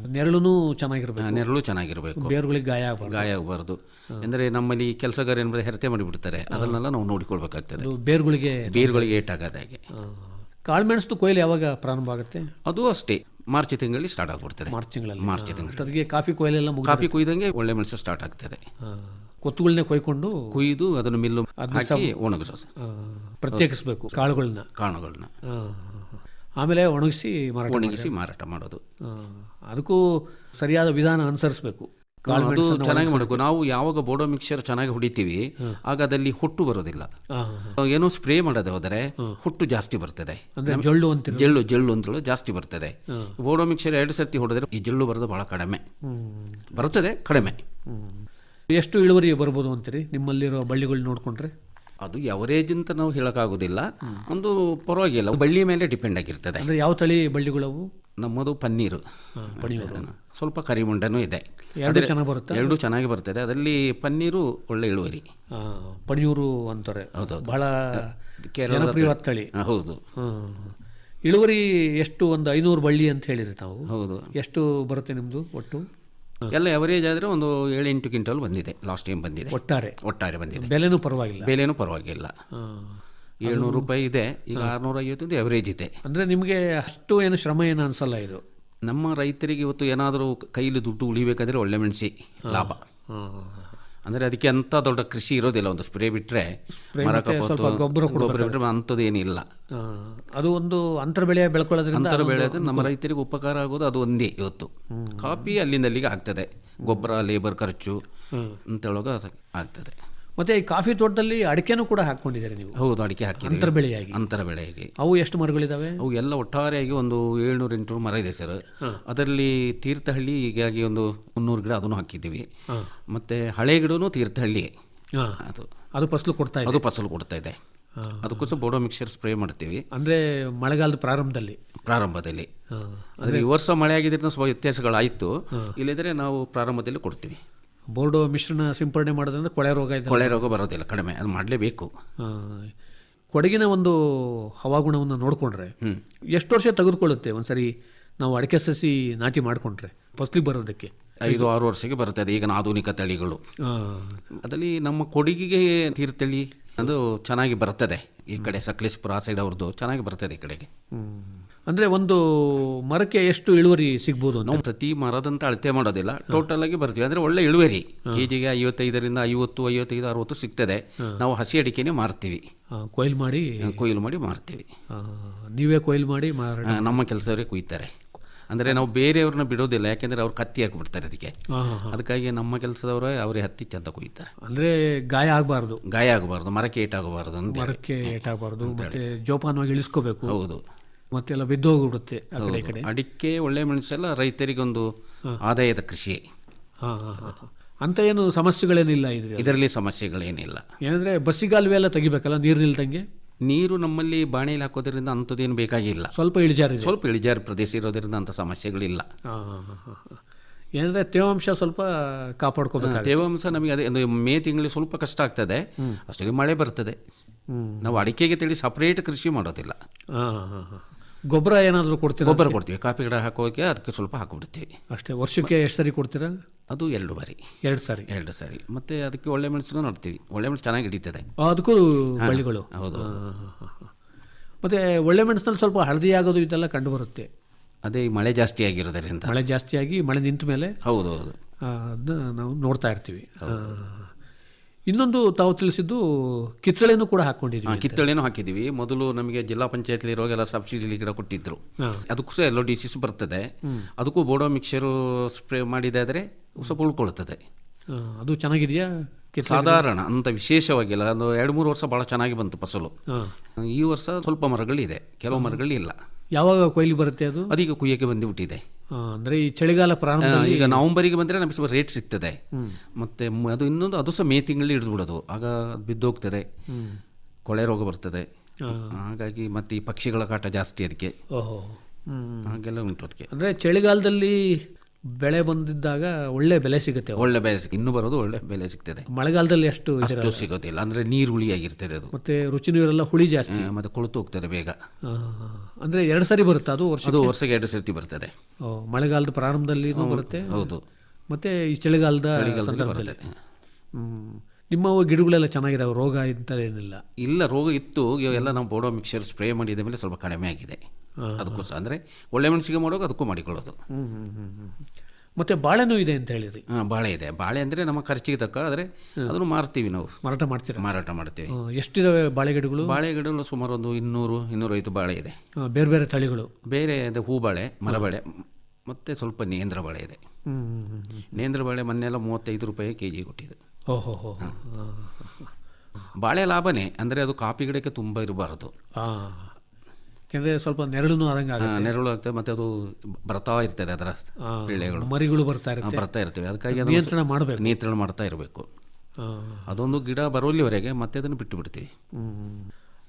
ನೆರಳು ಚೆನ್ನಾಗಿರ್ಬೇಕು. ನೆರಳು ಚೆನ್ನಾಗಿರಬೇಕು. ಬೇರುಗಳಿಗೆ ಗಾಯ ಆಗಬಾರ್ದು. ಗಾಯ ಆಗಬಾರ್ದು. ಅಂದರೆ ನಮ್ಮಲ್ಲಿ ಕೆಲಸಗಾರ ಏನಾದ್ರೆ ಹೆರತೆ ಮಾಡಿಬಿಡ್ತಾರೆ. ಅದನ್ನೆಲ್ಲ ನಾವು ನೋಡಿಕೊಳ್ಬೇಕಾಗ್ತದೆ. ಬೇರುಗಳಿಗೆ ಬೇರುಗಳಿಗೆ ಏಟ್ ಏಟಾಗದ ಹಾಗೆ. ಕಾಳುಮೆಣಸ್ದು ಕೊಯ್ಲು ಯಾವಾಗ ಪ್ರಾರಂಭ ಆಗುತ್ತೆ? ಅದು ಅಷ್ಟೇ. ಮಾರ್ಚ್ ತಿಂಗಳಲ್ಲಿ ಸ್ಟಾರ್ಟ್ ಆಗ್ಬಿಡ್ತದೆ. ಮಾರ್ಚ್ ತಿಂಗಳಲ್ಲಿ. ಮಾರ್ಚ್ ತಿಂಗಳು ಕಾಫಿ ಕೊಯ್ಲೆಲ್ಲ ಕಾಫಿ ಕೊಯ್ದಂಗೆ ಒಳ್ಳೆ ಮೆಣಸು ಸ್ಟಾರ್ಟ್ ಆಗ್ತದೆ. ಕೊತ್ತುಗಳನ್ನೇ ಕೊಯ್ಕೊಂಡು ಕುಯ್ದು ಅದನ್ನು ಮಿಲ್ಲು ಹಾಕಿ ಒಣಗಿಸೋ ಪ್ರತ್ಯೇಕಿಸ್ಬೇಕು ಕಾಳುಗಳನ್ನ ಕಾಳುಗಳನ್ನ ಆಮೇಲೆ ಒಣಗಿಸಿ ಮಾರಾಟ ಒಣಗಿಸಿ ಮಾರಾಟ ಮಾಡೋದು. ಅದಕ್ಕೂ ಸರಿಯಾದ ವಿಧಾನ ಅನುಸರಿಸಬೇಕು. ಕಾಳು ಅದು ಚೆನ್ನಾಗಿ ಮಾಡಬೇಕು ನಾವು ಯಾವಾಗ ಬೋಡೋ ಮಿಕ್ಸರ್ ಚೆನ್ನಾಗಿ ಹೊಡಿತೀವಿ ಆಗ ಅದಲ್ಲಿ ಹುಟ್ಟು ಬರೋದಿಲ್ಲ. ಏನೋ ಸ್ಪ್ರೇ ಮಾಡದೆ ಹೋದರೆ ಹುಟ್ಟು ಜಾಸ್ತಿ ಬರ್ತದೆ. ಜಳ್ಳು ಅಂತ ಜಳ್ಳು ಜಳ್ಳು ಅಂತೇಳಿ ಜಾಸ್ತಿ ಬರ್ತದೆ. ಬೋಡೋ ಮಿಕ್ಸರ್ ಎರಡು ಸರ್ತಿ ಹೊಡೆದ್ರೆ ಈ ಜಳ್ಳು ಬರೋದು ಬಹಳ ಕಡಿಮೆ. ಬರ್ತದೆ ಕಡಿಮೆ. ಎಷ್ಟು ಇಳುವರಿ ಬರ್ಬೋದು ಅಂತೀರಿ? ನಿಮ್ಮಲ್ಲಿರೋ ಬಳ್ಳಿಗಳು ನೋಡಿಕೊಂಡ್ರೆ? ಅದು ಎವರೇಜ್ ಅಂತ ನಾವು ಹೇಳೋಕ್ಕಾಗೋದಿಲ್ಲ. ಒಂದು ಪರವಾಗಿಲ್ಲ. ಬಳ್ಳಿ ಮೇಲೆ ಡಿಪೆಂಡ್ ಆಗಿರ್ತದೆ. ಅಂದ್ರೆ ಯಾವ ತಳಿ ಬಳ್ಳಿಗಳವು? ನಮ್ಮದು ಪನ್ನೀರು. ಸ್ವಲ್ಪ ಕರಿಮುಂಡನೂ ಇದೆ. ಎರಡು ಚೆನ್ನಾಗಿ ಬರುತ್ತೆ? ಎರಡು ಚೆನ್ನಾಗಿ ಬರ್ತದೆ. ಅದರಲ್ಲಿ ಪನ್ನೀರು ಒಳ್ಳೆ ಇಳುವರಿ. ಪಡಿಯೂರು ಪಣಿಯೂರು ಅಂತಾರೆ. ಹೌದು ಬಹಳ ಕೇರಳದ ತಳಿ. ಹೌದು. ಇಳುವರಿ ಎಷ್ಟು ಒಂದು ಐನೂರು ಬಳ್ಳಿ ಅಂತ ಹೇಳಿರಿ ತಾವು. ಹೌದು. ಎಷ್ಟು ಬರುತ್ತೆ ನಿಮ್ಮದು ಒಟ್ಟು? ಎಲ್ಲ ಎವರೇಜ್ ಆದರೆ ಒಂದು ಏಳೆಂಟು ಕ್ವಿಂಟಲ್ ಬಂದಿದೆ. ಲಾಸ್ಟ್ ಟೈಮ್ ಬಂದಿದೆ. ಒಟ್ಟಾರೆ? ಒಟ್ಟಾರೆ ಬಂದಿದೆ. ಬೆಲೆನೂ ಪರವಾಗಿಲ್ಲ. ಬೆಲೆನೂ ಪರವಾಗಿಲ್ಲ. ಏಳ್ನೂರು ರೂಪಾಯಿ ಇದೆ. ಈಗ ಆರುನೂರ ಐವತ್ತೊಂದು ಎವರೇಜ್ ಇದೆ. ಅಂದರೆ ನಿಮಗೆ ಅಷ್ಟು ಏನು ಶ್ರಮ ಏನು ಅನಿಸಲ್ಲ ಇದು? ನಮ್ಮ ರೈತರಿಗೆ ಇವತ್ತು ಏನಾದರೂ ಕೈಲಿ ದುಡ್ಡು ಉಳಿಬೇಕಾದ್ರೆ ಒಳ್ಳೆ ಮೆಣಸಿ ಲಾಭ. ಅಂದರೆ ಅದಕ್ಕೆ ಅಂಥ ದೊಡ್ಡ ಕೃಷಿ ಇರೋದಿಲ್ಲ. ಒಂದು ಸ್ಪ್ರೇ ಬಿಟ್ಟರೆ ಗೊಬ್ಬರ ಬಿಟ್ಟರೆ ಅಂಥದ್ದು ಏನಿಲ್ಲ ಅದು ಒಂದು ಅಂತರ ಬೆಳೆ ಬೆಳ್ಕೊಳ್ಳೋದ್ರಿಂದ ಅಂತರ ಬೆಳೆ ನಮ್ಮ ರೈತರಿಗೆ ಉಪಕಾರ ಆಗೋದು ಅದು ಒಂದೇ ಇವತ್ತು. ಕಾಫಿ ಅಲ್ಲಿಂದ ಅಲ್ಲಿಗೆ ಆಗ್ತದೆ. ಗೊಬ್ಬರ ಲೇಬರ್ ಖರ್ಚು ಅಂತೇಳುವಾಗ ಅದು ಆಗ್ತದೆ. ಮತ್ತೆ ಈ ಕಾಫಿ ತೋಟದಲ್ಲಿ ಅಡಿಕೆನೂ ಕೂಡ ಹಾಕೊಂಡಿದ್ದೀರಿ ನೀವು. ಹೌದು ಅಡಿಕೆ ಹಾಕಿ ಅಂತರ ಬೆಳೆಯಾಗಿ ಅಂತರ ಬೆಳೆಯಾಗಿ ಅವು ಎಷ್ಟು ಮರಗಳಿದ್ದಾವೆ ಅವು ಎಲ್ಲ ಒಟ್ಟಾರೆಯಾಗಿ ಒಂದು ಏಳ್ನೂರು ಎಂಟುನೂರು ಮರ ಇದೆ ಸರ್. ಅದರಲ್ಲಿ ತೀರ್ಥಹಳ್ಳಿ ಹೀಗಾಗಿ ಒಂದು ಮುನ್ನೂರು ಗಿಡ ಅದನ್ನು ಹಾಕಿದ್ದೀವಿ. ಮತ್ತೆ ಹಳೆ ಗಿಡನೂ ತೀರ್ಥಹಳ್ಳಿ. ಅದು. ಅದು ಫಸಲು ಕೊಡ್ತಾ ಇದೆ. ಅದು ಫಸಲು ಕೊಡ್ತಾ ಇದೆ. ಅದಕ್ಕೋಸ್ಕರ ಬೋಡೋ ಮಿಕ್ಸರ್ ಸ್ಪ್ರೇ ಮಾಡ್ತೀವಿ. ಅಂದ್ರೆ ಮಳೆಗಾಲದ ಪ್ರಾರಂಭದಲ್ಲಿ. ಪ್ರಾರಂಭದಲ್ಲಿ. ಅಂದ್ರೆ ಅಂದರೆ ಈ ವರ್ಷ ಮಳೆ ಆಗಿದ್ರೆ ಸ್ವಲ್ಪ ವ್ಯತ್ಯಾಸಗಳಾಯಿತು. ಇಲ್ಲದ್ರೆ ನಾವು ಪ್ರಾರಂಭದಲ್ಲಿ ಕೊಡ್ತೀವಿ. ಬೋರ್ಡೋ ಮಿಶ್ರಣ ಸಿಂಪಡಣೆ ಮಾಡೋದ್ರಿಂದ ಕೊಳೆ ರೋಗ ಇದೆ. ಕೊಳೆ ರೋಗ ಬರೋದಿಲ್ಲ ಕಡಿಮೆ. ಅದು ಮಾಡಲೇಬೇಕು. ಕೊಡಗಿನ ಒಂದು ಹವಾಗುಣವನ್ನು ನೋಡಿಕೊಂಡ್ರೆ. ಎಷ್ಟು ವರ್ಷ ತೆಗೆದುಕೊಳ್ಳುತ್ತೆ? ಒಂದ್ಸರಿ ನಾವು ಅಡಿಕೆ ಸಸಿ ನಾಟಿ ಮಾಡಿಕೊಂಡ್ರೆ ಫಸ್ಲಿಗೆ ಬರೋದಕ್ಕೆ? ಐದು ಆರು ವರ್ಷಕ್ಕೆ ಬರ್ತದೆ ಈಗ ಆಧುನಿಕ ತಳಿಗಳು. ಅದರಲ್ಲಿ ನಮ್ಮ ಕೊಡಗಿಗೆ ತೀರ್ಥಳ್ಳಿ ಅದು ಚೆನ್ನಾಗಿ ಬರ್ತದೆ. ಈ ಕಡೆ ಸಕಲೇಶ್ಪುರ ಆ ಸೈಡ್ ಅವ್ರದ್ದು ಚೆನ್ನಾಗಿ ಬರ್ತದೆ ಈ ಕಡೆಗೆ. ಅಂದ್ರೆ ಒಂದು ಮರಕ್ಕೆ ಎಷ್ಟು ಇಳುವರಿ ಸಿಗ್ಬೋದು ನಾವು ಪ್ರತಿ ಮರದಂತ ಅಳತೆ ಮಾಡೋದಿಲ್ಲ. ಟೋಟಲ್ ಆಗಿ ಬರ್ತೀವಿ. ಅಂದರೆ ಒಳ್ಳೆ ಇಳುವರಿ. ಕೆಜಿಗೆ ಐವತ್ತೈದರಿಂದ ಐವತ್ತು ಐವತ್ತೈದು ಅರವತ್ತು ಸಿಗ್ತದೆ. ನಾವು ಹಸಿ ಅಡಿಕೆನೇ ಮಾರ್ತೀವಿ. ಕೊಯ್ಲು ಮಾಡಿ? ಕೊಯ್ಲು ಮಾಡಿ ಮಾರ್ತೀವಿ. ನೀವೇ ಕೊಯ್ಲು ಮಾಡಿ ನಮ್ಮ ಕೆಲಸದವರೇ ಕುಯ್ತಾರೆ. ಅಂದರೆ ನಾವು ಬೇರೆಯವ್ರನ್ನ ಬಿಡೋದಿಲ್ಲ. ಯಾಕೆಂದರೆ ಅವ್ರು ಕತ್ತಿ ಹಾಕಿಬಿಡ್ತಾರೆ ಅದಕ್ಕೆ. ಅದಕ್ಕಾಗಿ ನಮ್ಮ ಕೆಲಸದವರೇ ಅವರೇ ಹತ್ತಿ ಚಂದ ಕುಯ್ತಾರೆ. ಅಂದ್ರೆ ಗಾಯ ಆಗಬಾರ್ದು. ಗಾಯ ಆಗಬಾರ್ದು. ಮರಕ್ಕೆ ಏಟಾಗಬಾರ್ದು ಅಂತ ಮರಕ್ಕೆ ಏಟಾಗಬಾರ್ದು. ಮತ್ತೆ ಜೋಪಾನವಾಗಿ ಇಳಿಸ್ಕೋಬೇಕು. ಹೌದು. ಮತ್ತೆಲ್ಲ ಬಿದ್ದೋಗ್ಬಿಡುತ್ತೆ ಆ ಕಡೆ ಈ ಕಡೆ. ಅಡಿಕೆ ಒಳ್ಳೆ ಮೆಣಸೆಲ್ಲ ರೈತರಿಗೊಂದು ಆದಾಯದ ಕೃಷಿ. ಹಾ ಹಾ ಹಾ ಹಾ. ಅಂತ ಏನು ಸಮಸ್ಯೆಗಳೇನಿಲ್ಲ ಇದ್ರೆ ಇದರಲ್ಲಿ ಸಮಸ್ಯೆಗಳೇನಿಲ್ಲ. ಏನಂದ್ರೆ ಬಸ್ಸಿಗಾಲುವೆ ಎಲ್ಲ ತೆಗಿಬೇಕಲ್ಲ ನೀರು ನಿಲ್ದಂಗೆ? ನೀರು ನಮ್ಮಲ್ಲಿ ಬಾಣೆಯಲ್ಲಿ ಹಾಕೋದ್ರಿಂದ ಅಂಥದ್ದೇನು ಬೇಕಾಗಿಲ್ಲ. ಸ್ವಲ್ಪ ಇಳಿಜಾರು ಸ್ವಲ್ಪ ಇಳಿಜಾರು ಪ್ರದೇಶ ಇರೋದ್ರಿಂದ ಅಂಥ ಸಮಸ್ಯೆಗಳಿಲ್ಲ. ಹಾ, ಹಾ, ಹಾ, ಹಾ, ಹಾ. ಏನಂದ್ರೆ ತೇವಾಂಶ ಸ್ವಲ್ಪ ಕಾಪಾಡ್ಕೋಬೇಕು ತೇವಾಂಶ ನಮಗೆ ಅದೇ ಒಂದು ಮೇ ತಿಂಗಳಿಗೆ ಸ್ವಲ್ಪ ಕಷ್ಟ ಆಗ್ತದೆ. ಅಷ್ಟೊತ್ತಿಗೆ ಮಳೆ ಬರ್ತದೆ. ನಾವು ಅಡಿಕೆಗೆ ತಿಳಿ ಸಪ್ರೇಟ್ ಕೃಷಿ ಮಾಡೋದಿಲ್ಲ. ಗೊಬ್ಬರ ಏನಾದರೂ ಕೊಡ್ತೀರಾ ಗೊಬ್ಬರ ಕೊಡ್ತೀವಿ. ಕಾಫಿ ಗಿಡ ಹಾಕೋಕೆ ಅದಕ್ಕೆ ಸ್ವಲ್ಪ ಹಾಕಿಬಿಡ್ತೀವಿ. ಅಷ್ಟೇ. ವರ್ಷಕ್ಕೆ ಎಷ್ಟು ಸರಿ ಕೊಡ್ತೀರಾ? ಅದು ಎರಡು ಬಾರಿ ಎರಡು ಸಾರಿ. ಎರಡು ಸಾರಿ. ಮತ್ತೆ ಅದಕ್ಕೆ ಒಳ್ಳೆ ಮೆಣಸನ್ನು ನೋಡ್ತೀವಿ. ಒಳ್ಳೆ ಮೆಣಸು ಚೆನ್ನಾಗಿ ಹಿಡಿತದೆ. ಅದಕ್ಕೂ ಬಳ್ಳಿಗಳು. ಹೌದು. ಮತ್ತೆ ಒಳ್ಳೆ ಮೆಣಸಿನಲ್ಲಿ ಸ್ವಲ್ಪ ಹಳದಿ ಆಗೋದು ಇದೆಲ್ಲ ಕಂಡು ಬರುತ್ತೆ ಅದೇ ಮಳೆ ಜಾಸ್ತಿ ಆಗಿರೋದರಿಂದ. ಮಳೆ ಜಾಸ್ತಿಯಾಗಿ ಮಳೆ ನಿಂತ ಮೇಲೆ ಹೌದು ಹೌದು. ಅದನ್ನ ನಾವು ನೋಡ್ತಾ ಇರ್ತೀವಿ. ಇನ್ನೊಂದು ತಾವು ತಿಳಿಸಿದ್ದು ಕಿತ್ತಳೆನೂ ಕೂಡ ಹಾಕೊಂಡಿದ್ವಿ ಕಿತ್ತಳೆನೂ ಹಾಕಿದ್ದೀವಿ. ಮೊದಲು ನಮಗೆ ಜಿಲ್ಲಾ ಪಂಚಾಯತ್ಲಿ ರೋಗೆಲ್ಲ ಸಬ್ಸಿಡಿಲಿ ಗಿಡ ಕೊಟ್ಟಿದ್ರು. ಅದಕ್ಕೂ ಸಹ ಎಲ್ಲೋ ಡಿಸೀಸ್ ಬರ್ತದೆ. ಅದಕ್ಕೂ ಬೋಡೋ ಮಿಕ್ಸರು ಸ್ಪ್ರೇ ಮಾಡಿದಾದರೆ ಸ್ವಲ್ಪ ಉಳ್ಕೊಳ್ತದೆ ಅದು ಚೆನ್ನಾಗಿದೆಯಾ? ಸಾಧಾರಣ ಅಂತ ವಿಶೇಷವಾಗಿಲ್ಲ. ಒಂದು ಎರಡು ಮೂರು ವರ್ಷ ಭಾಳ ಚೆನ್ನಾಗಿ ಬಂತು ಫಸಲು. ಈ ವರ್ಷ ಸ್ವಲ್ಪ ಮರಗಳಿದೆ. ಕೆಲವು ಮರಗಳಿಲ್ಲ. ಯಾವಾಗ ಕೊಯ್ಲಿ ಬರುತ್ತೆ ಅದು? ಅದೀಗ ಕುಯ್ಯಕ್ಕೆ ಬಂದುಬಿಟ್ಟಿದೆ ಆ, ಅಂದ್ರೆ ಈ ಚಳಿಗಾಲ ಪ್ರಾರಂಭ ಈಗ ನವಂಬರಿಗೆ ಬಂದರೆ ನಮಗೆ ಸ್ವಲ್ಪ ರೇಟ್ ಸಿಗ್ತದೆ. ಮತ್ತೆ ಅದು ಇನ್ನೊಂದು ಅದು ಸಹ ಮೇ ತಿಂಗಳಲ್ಲಿ ಹಿಡಿದು ಬಿಡೋದು ಆಗ ಬಿದ್ದೋಗ್ತದೆ. ಕೊಳೆ ರೋಗ ಬರ್ತದೆ. ಹಾಗಾಗಿ ಮತ್ತೆ ಈ ಪಕ್ಷಿಗಳ ಕಾಟ ಜಾಸ್ತಿ ಅದಕ್ಕೆ. ಹಾಗೆಲ್ಲ ಉಂಟು ಅದಕ್ಕೆ ಅಂದ್ರೆ ಚಳಿಗಾಲದಲ್ಲಿ ಬೆಳೆ ಬಂದಿದ್ದಾಗ ಒಳ್ಳೆ ಬೆಲೆ ಸಿಗುತ್ತೆ. ಒಳ್ಳೆ ಬೆಲೆ ಇನ್ನು ಬರೋದು ಒಳ್ಳೆ ಬೆಲೆ ಸಿಗ್ತದೆ. ಮಳೆಗಾಲದಲ್ಲಿ ಎಷ್ಟು ಅಷ್ಟು ಸಿಗೋದಿಲ್ಲ. ಅಂದ್ರೆ ನೀರು ಹುಳಿಯಾಗಿರ್ತದೆ ಅದು. ಮತ್ತೆ ರುಚಿ ನೀರೆಲ್ಲ ಹುಳಿ ಜಾಸ್ತಿ. ಮತ್ತೆ ಕೊಳತು ಹೋಗ್ತದೆ ಬೇಗ. ಅಂದ್ರೆ ಎರಡು ಸರಿ ಬರುತ್ತೆ ಅದು ವರ್ಷ ಅದು ವರ್ಷಕ್ಕೆ ಎರಡು ಸರ್ತಿ ಬರ್ತದೆ. ಮಳೆಗಾಲದ ಪ್ರಾರಂಭದಲ್ಲಿ ಬರುತ್ತೆ. ಹೌದು. ಮತ್ತೆ ಈ ಚಳಿಗಾಲದ ಸಂದರ್ಭದಲ್ಲಿ. ನಿಮ್ಮ ಗಿಡಗಳೆಲ್ಲ ಚೆನ್ನಾಗಿದಾವೆ ರೋಗ ಇಂಥದ್ದೇನಿಲ್ಲ? ಇಲ್ಲ ರೋಗ ಇತ್ತು. ಇವಾಗೆಲ್ಲ ಎಲ್ಲ ನಾವು ಬೋಡೋ ಮಿಕ್ಸರ್ ಸ್ಪ್ರೇ ಮಾಡಿದ ಮೇಲೆ ಸ್ವಲ್ಪ ಕಡಿಮೆ ಆಗಿದೆ. ಅದಕ್ಕೂ ಸಹ. ಅಂದರೆ ಒಳ್ಳೆ ಮೆಣಸಿಗೆ ಮಾಡೋಕೆ ಅದಕ್ಕೂ ಮಾಡಿಕೊಳ್ಳೋದು. ಮತ್ತೆ ಬಾಳೆನೂ ಇದೆ ಅಂತ ಹೇಳಿರಿ ಹಾಂ ಬಾಳೆ ಇದೆ. ಬಾಳೆ ಅಂದರೆ ನಮ್ಮ ಖರ್ಚಿಗೆ ತಕ್ಕ ಆದರೆ ಅದನ್ನು ಮಾರ್ತೀವಿ ನಾವು. ಮಾರಾಟ ಮಾಡ್ತೀವಿ ಮಾರಾಟ ಮಾಡ್ತೀವಿ. ಎಷ್ಟಿದಾವೆ ಬಾಳೆ ಗಿಡಗಳು ಬಾಳೆ ಗಿಡಗಳು ಸುಮಾರು ಒಂದು ಇನ್ನೂರು ಇನ್ನೂರೈವತ್ತು ಬಾಳೆ ಇದೆ. ಬೇರೆ ಬೇರೆ ತಳಿಗಳು. ಬೇರೆ ಇದೆ ಹೂ ಬಾಳೆ ಮರಬಾಳೆ ಮತ್ತು ಸ್ವಲ್ಪ ನೇಂದ್ರ ಬಾಳೆ ಇದೆ. ನೇಂದ್ರ ಬಾಳೆ ಮೊನ್ನೆಲ್ಲ ಮೂವತ್ತೈದು ರೂಪಾಯಿ ಕೆ ಜಿ ಕೊಟ್ಟಿದೆ ಓಹೋ ಹೋ. ಬಾಳೆ ಲಾಭನೇ ಅಂದರೆ ಅದು ಕಾಪಿ ಗಿಡಕ್ಕೆ ತುಂಬ ಇರಬಾರ್ದು. ಯಾಕೆಂದ್ರೆ ಸ್ವಲ್ಪ ನೆರಳು ಆದಂಗೆ ಆಗುತ್ತೆ. ನೆರಳು ಆಗ್ತದೆ ಮತ್ತೆ ಅದು ಬರ್ತಾ ಇರ್ತದೆ ಅದರ ಪಿಳ್ಳೆಗಳು ಮರಿಗಳು ಬರ್ತಾ ಇರ್ತವೆ ಇರುತ್ತೆ. ಬರ್ತಾ ಇರ್ತವೆ. ಅದಕ್ಕಾಗಿ ನಿಯಂತ್ರಣ ಮಾಡಬೇಕು. ನಿಯಂತ್ರಣ ಮಾಡ್ತಾ ಇರಬೇಕು. ಅದೊಂದು ಗಿಡ ಬರೋಲ್ಲಿವರೆಗೆ ಮತ್ತೆ ಅದನ್ನು ಬಿಟ್ಟು ಬಿಡ್ತೀವಿ.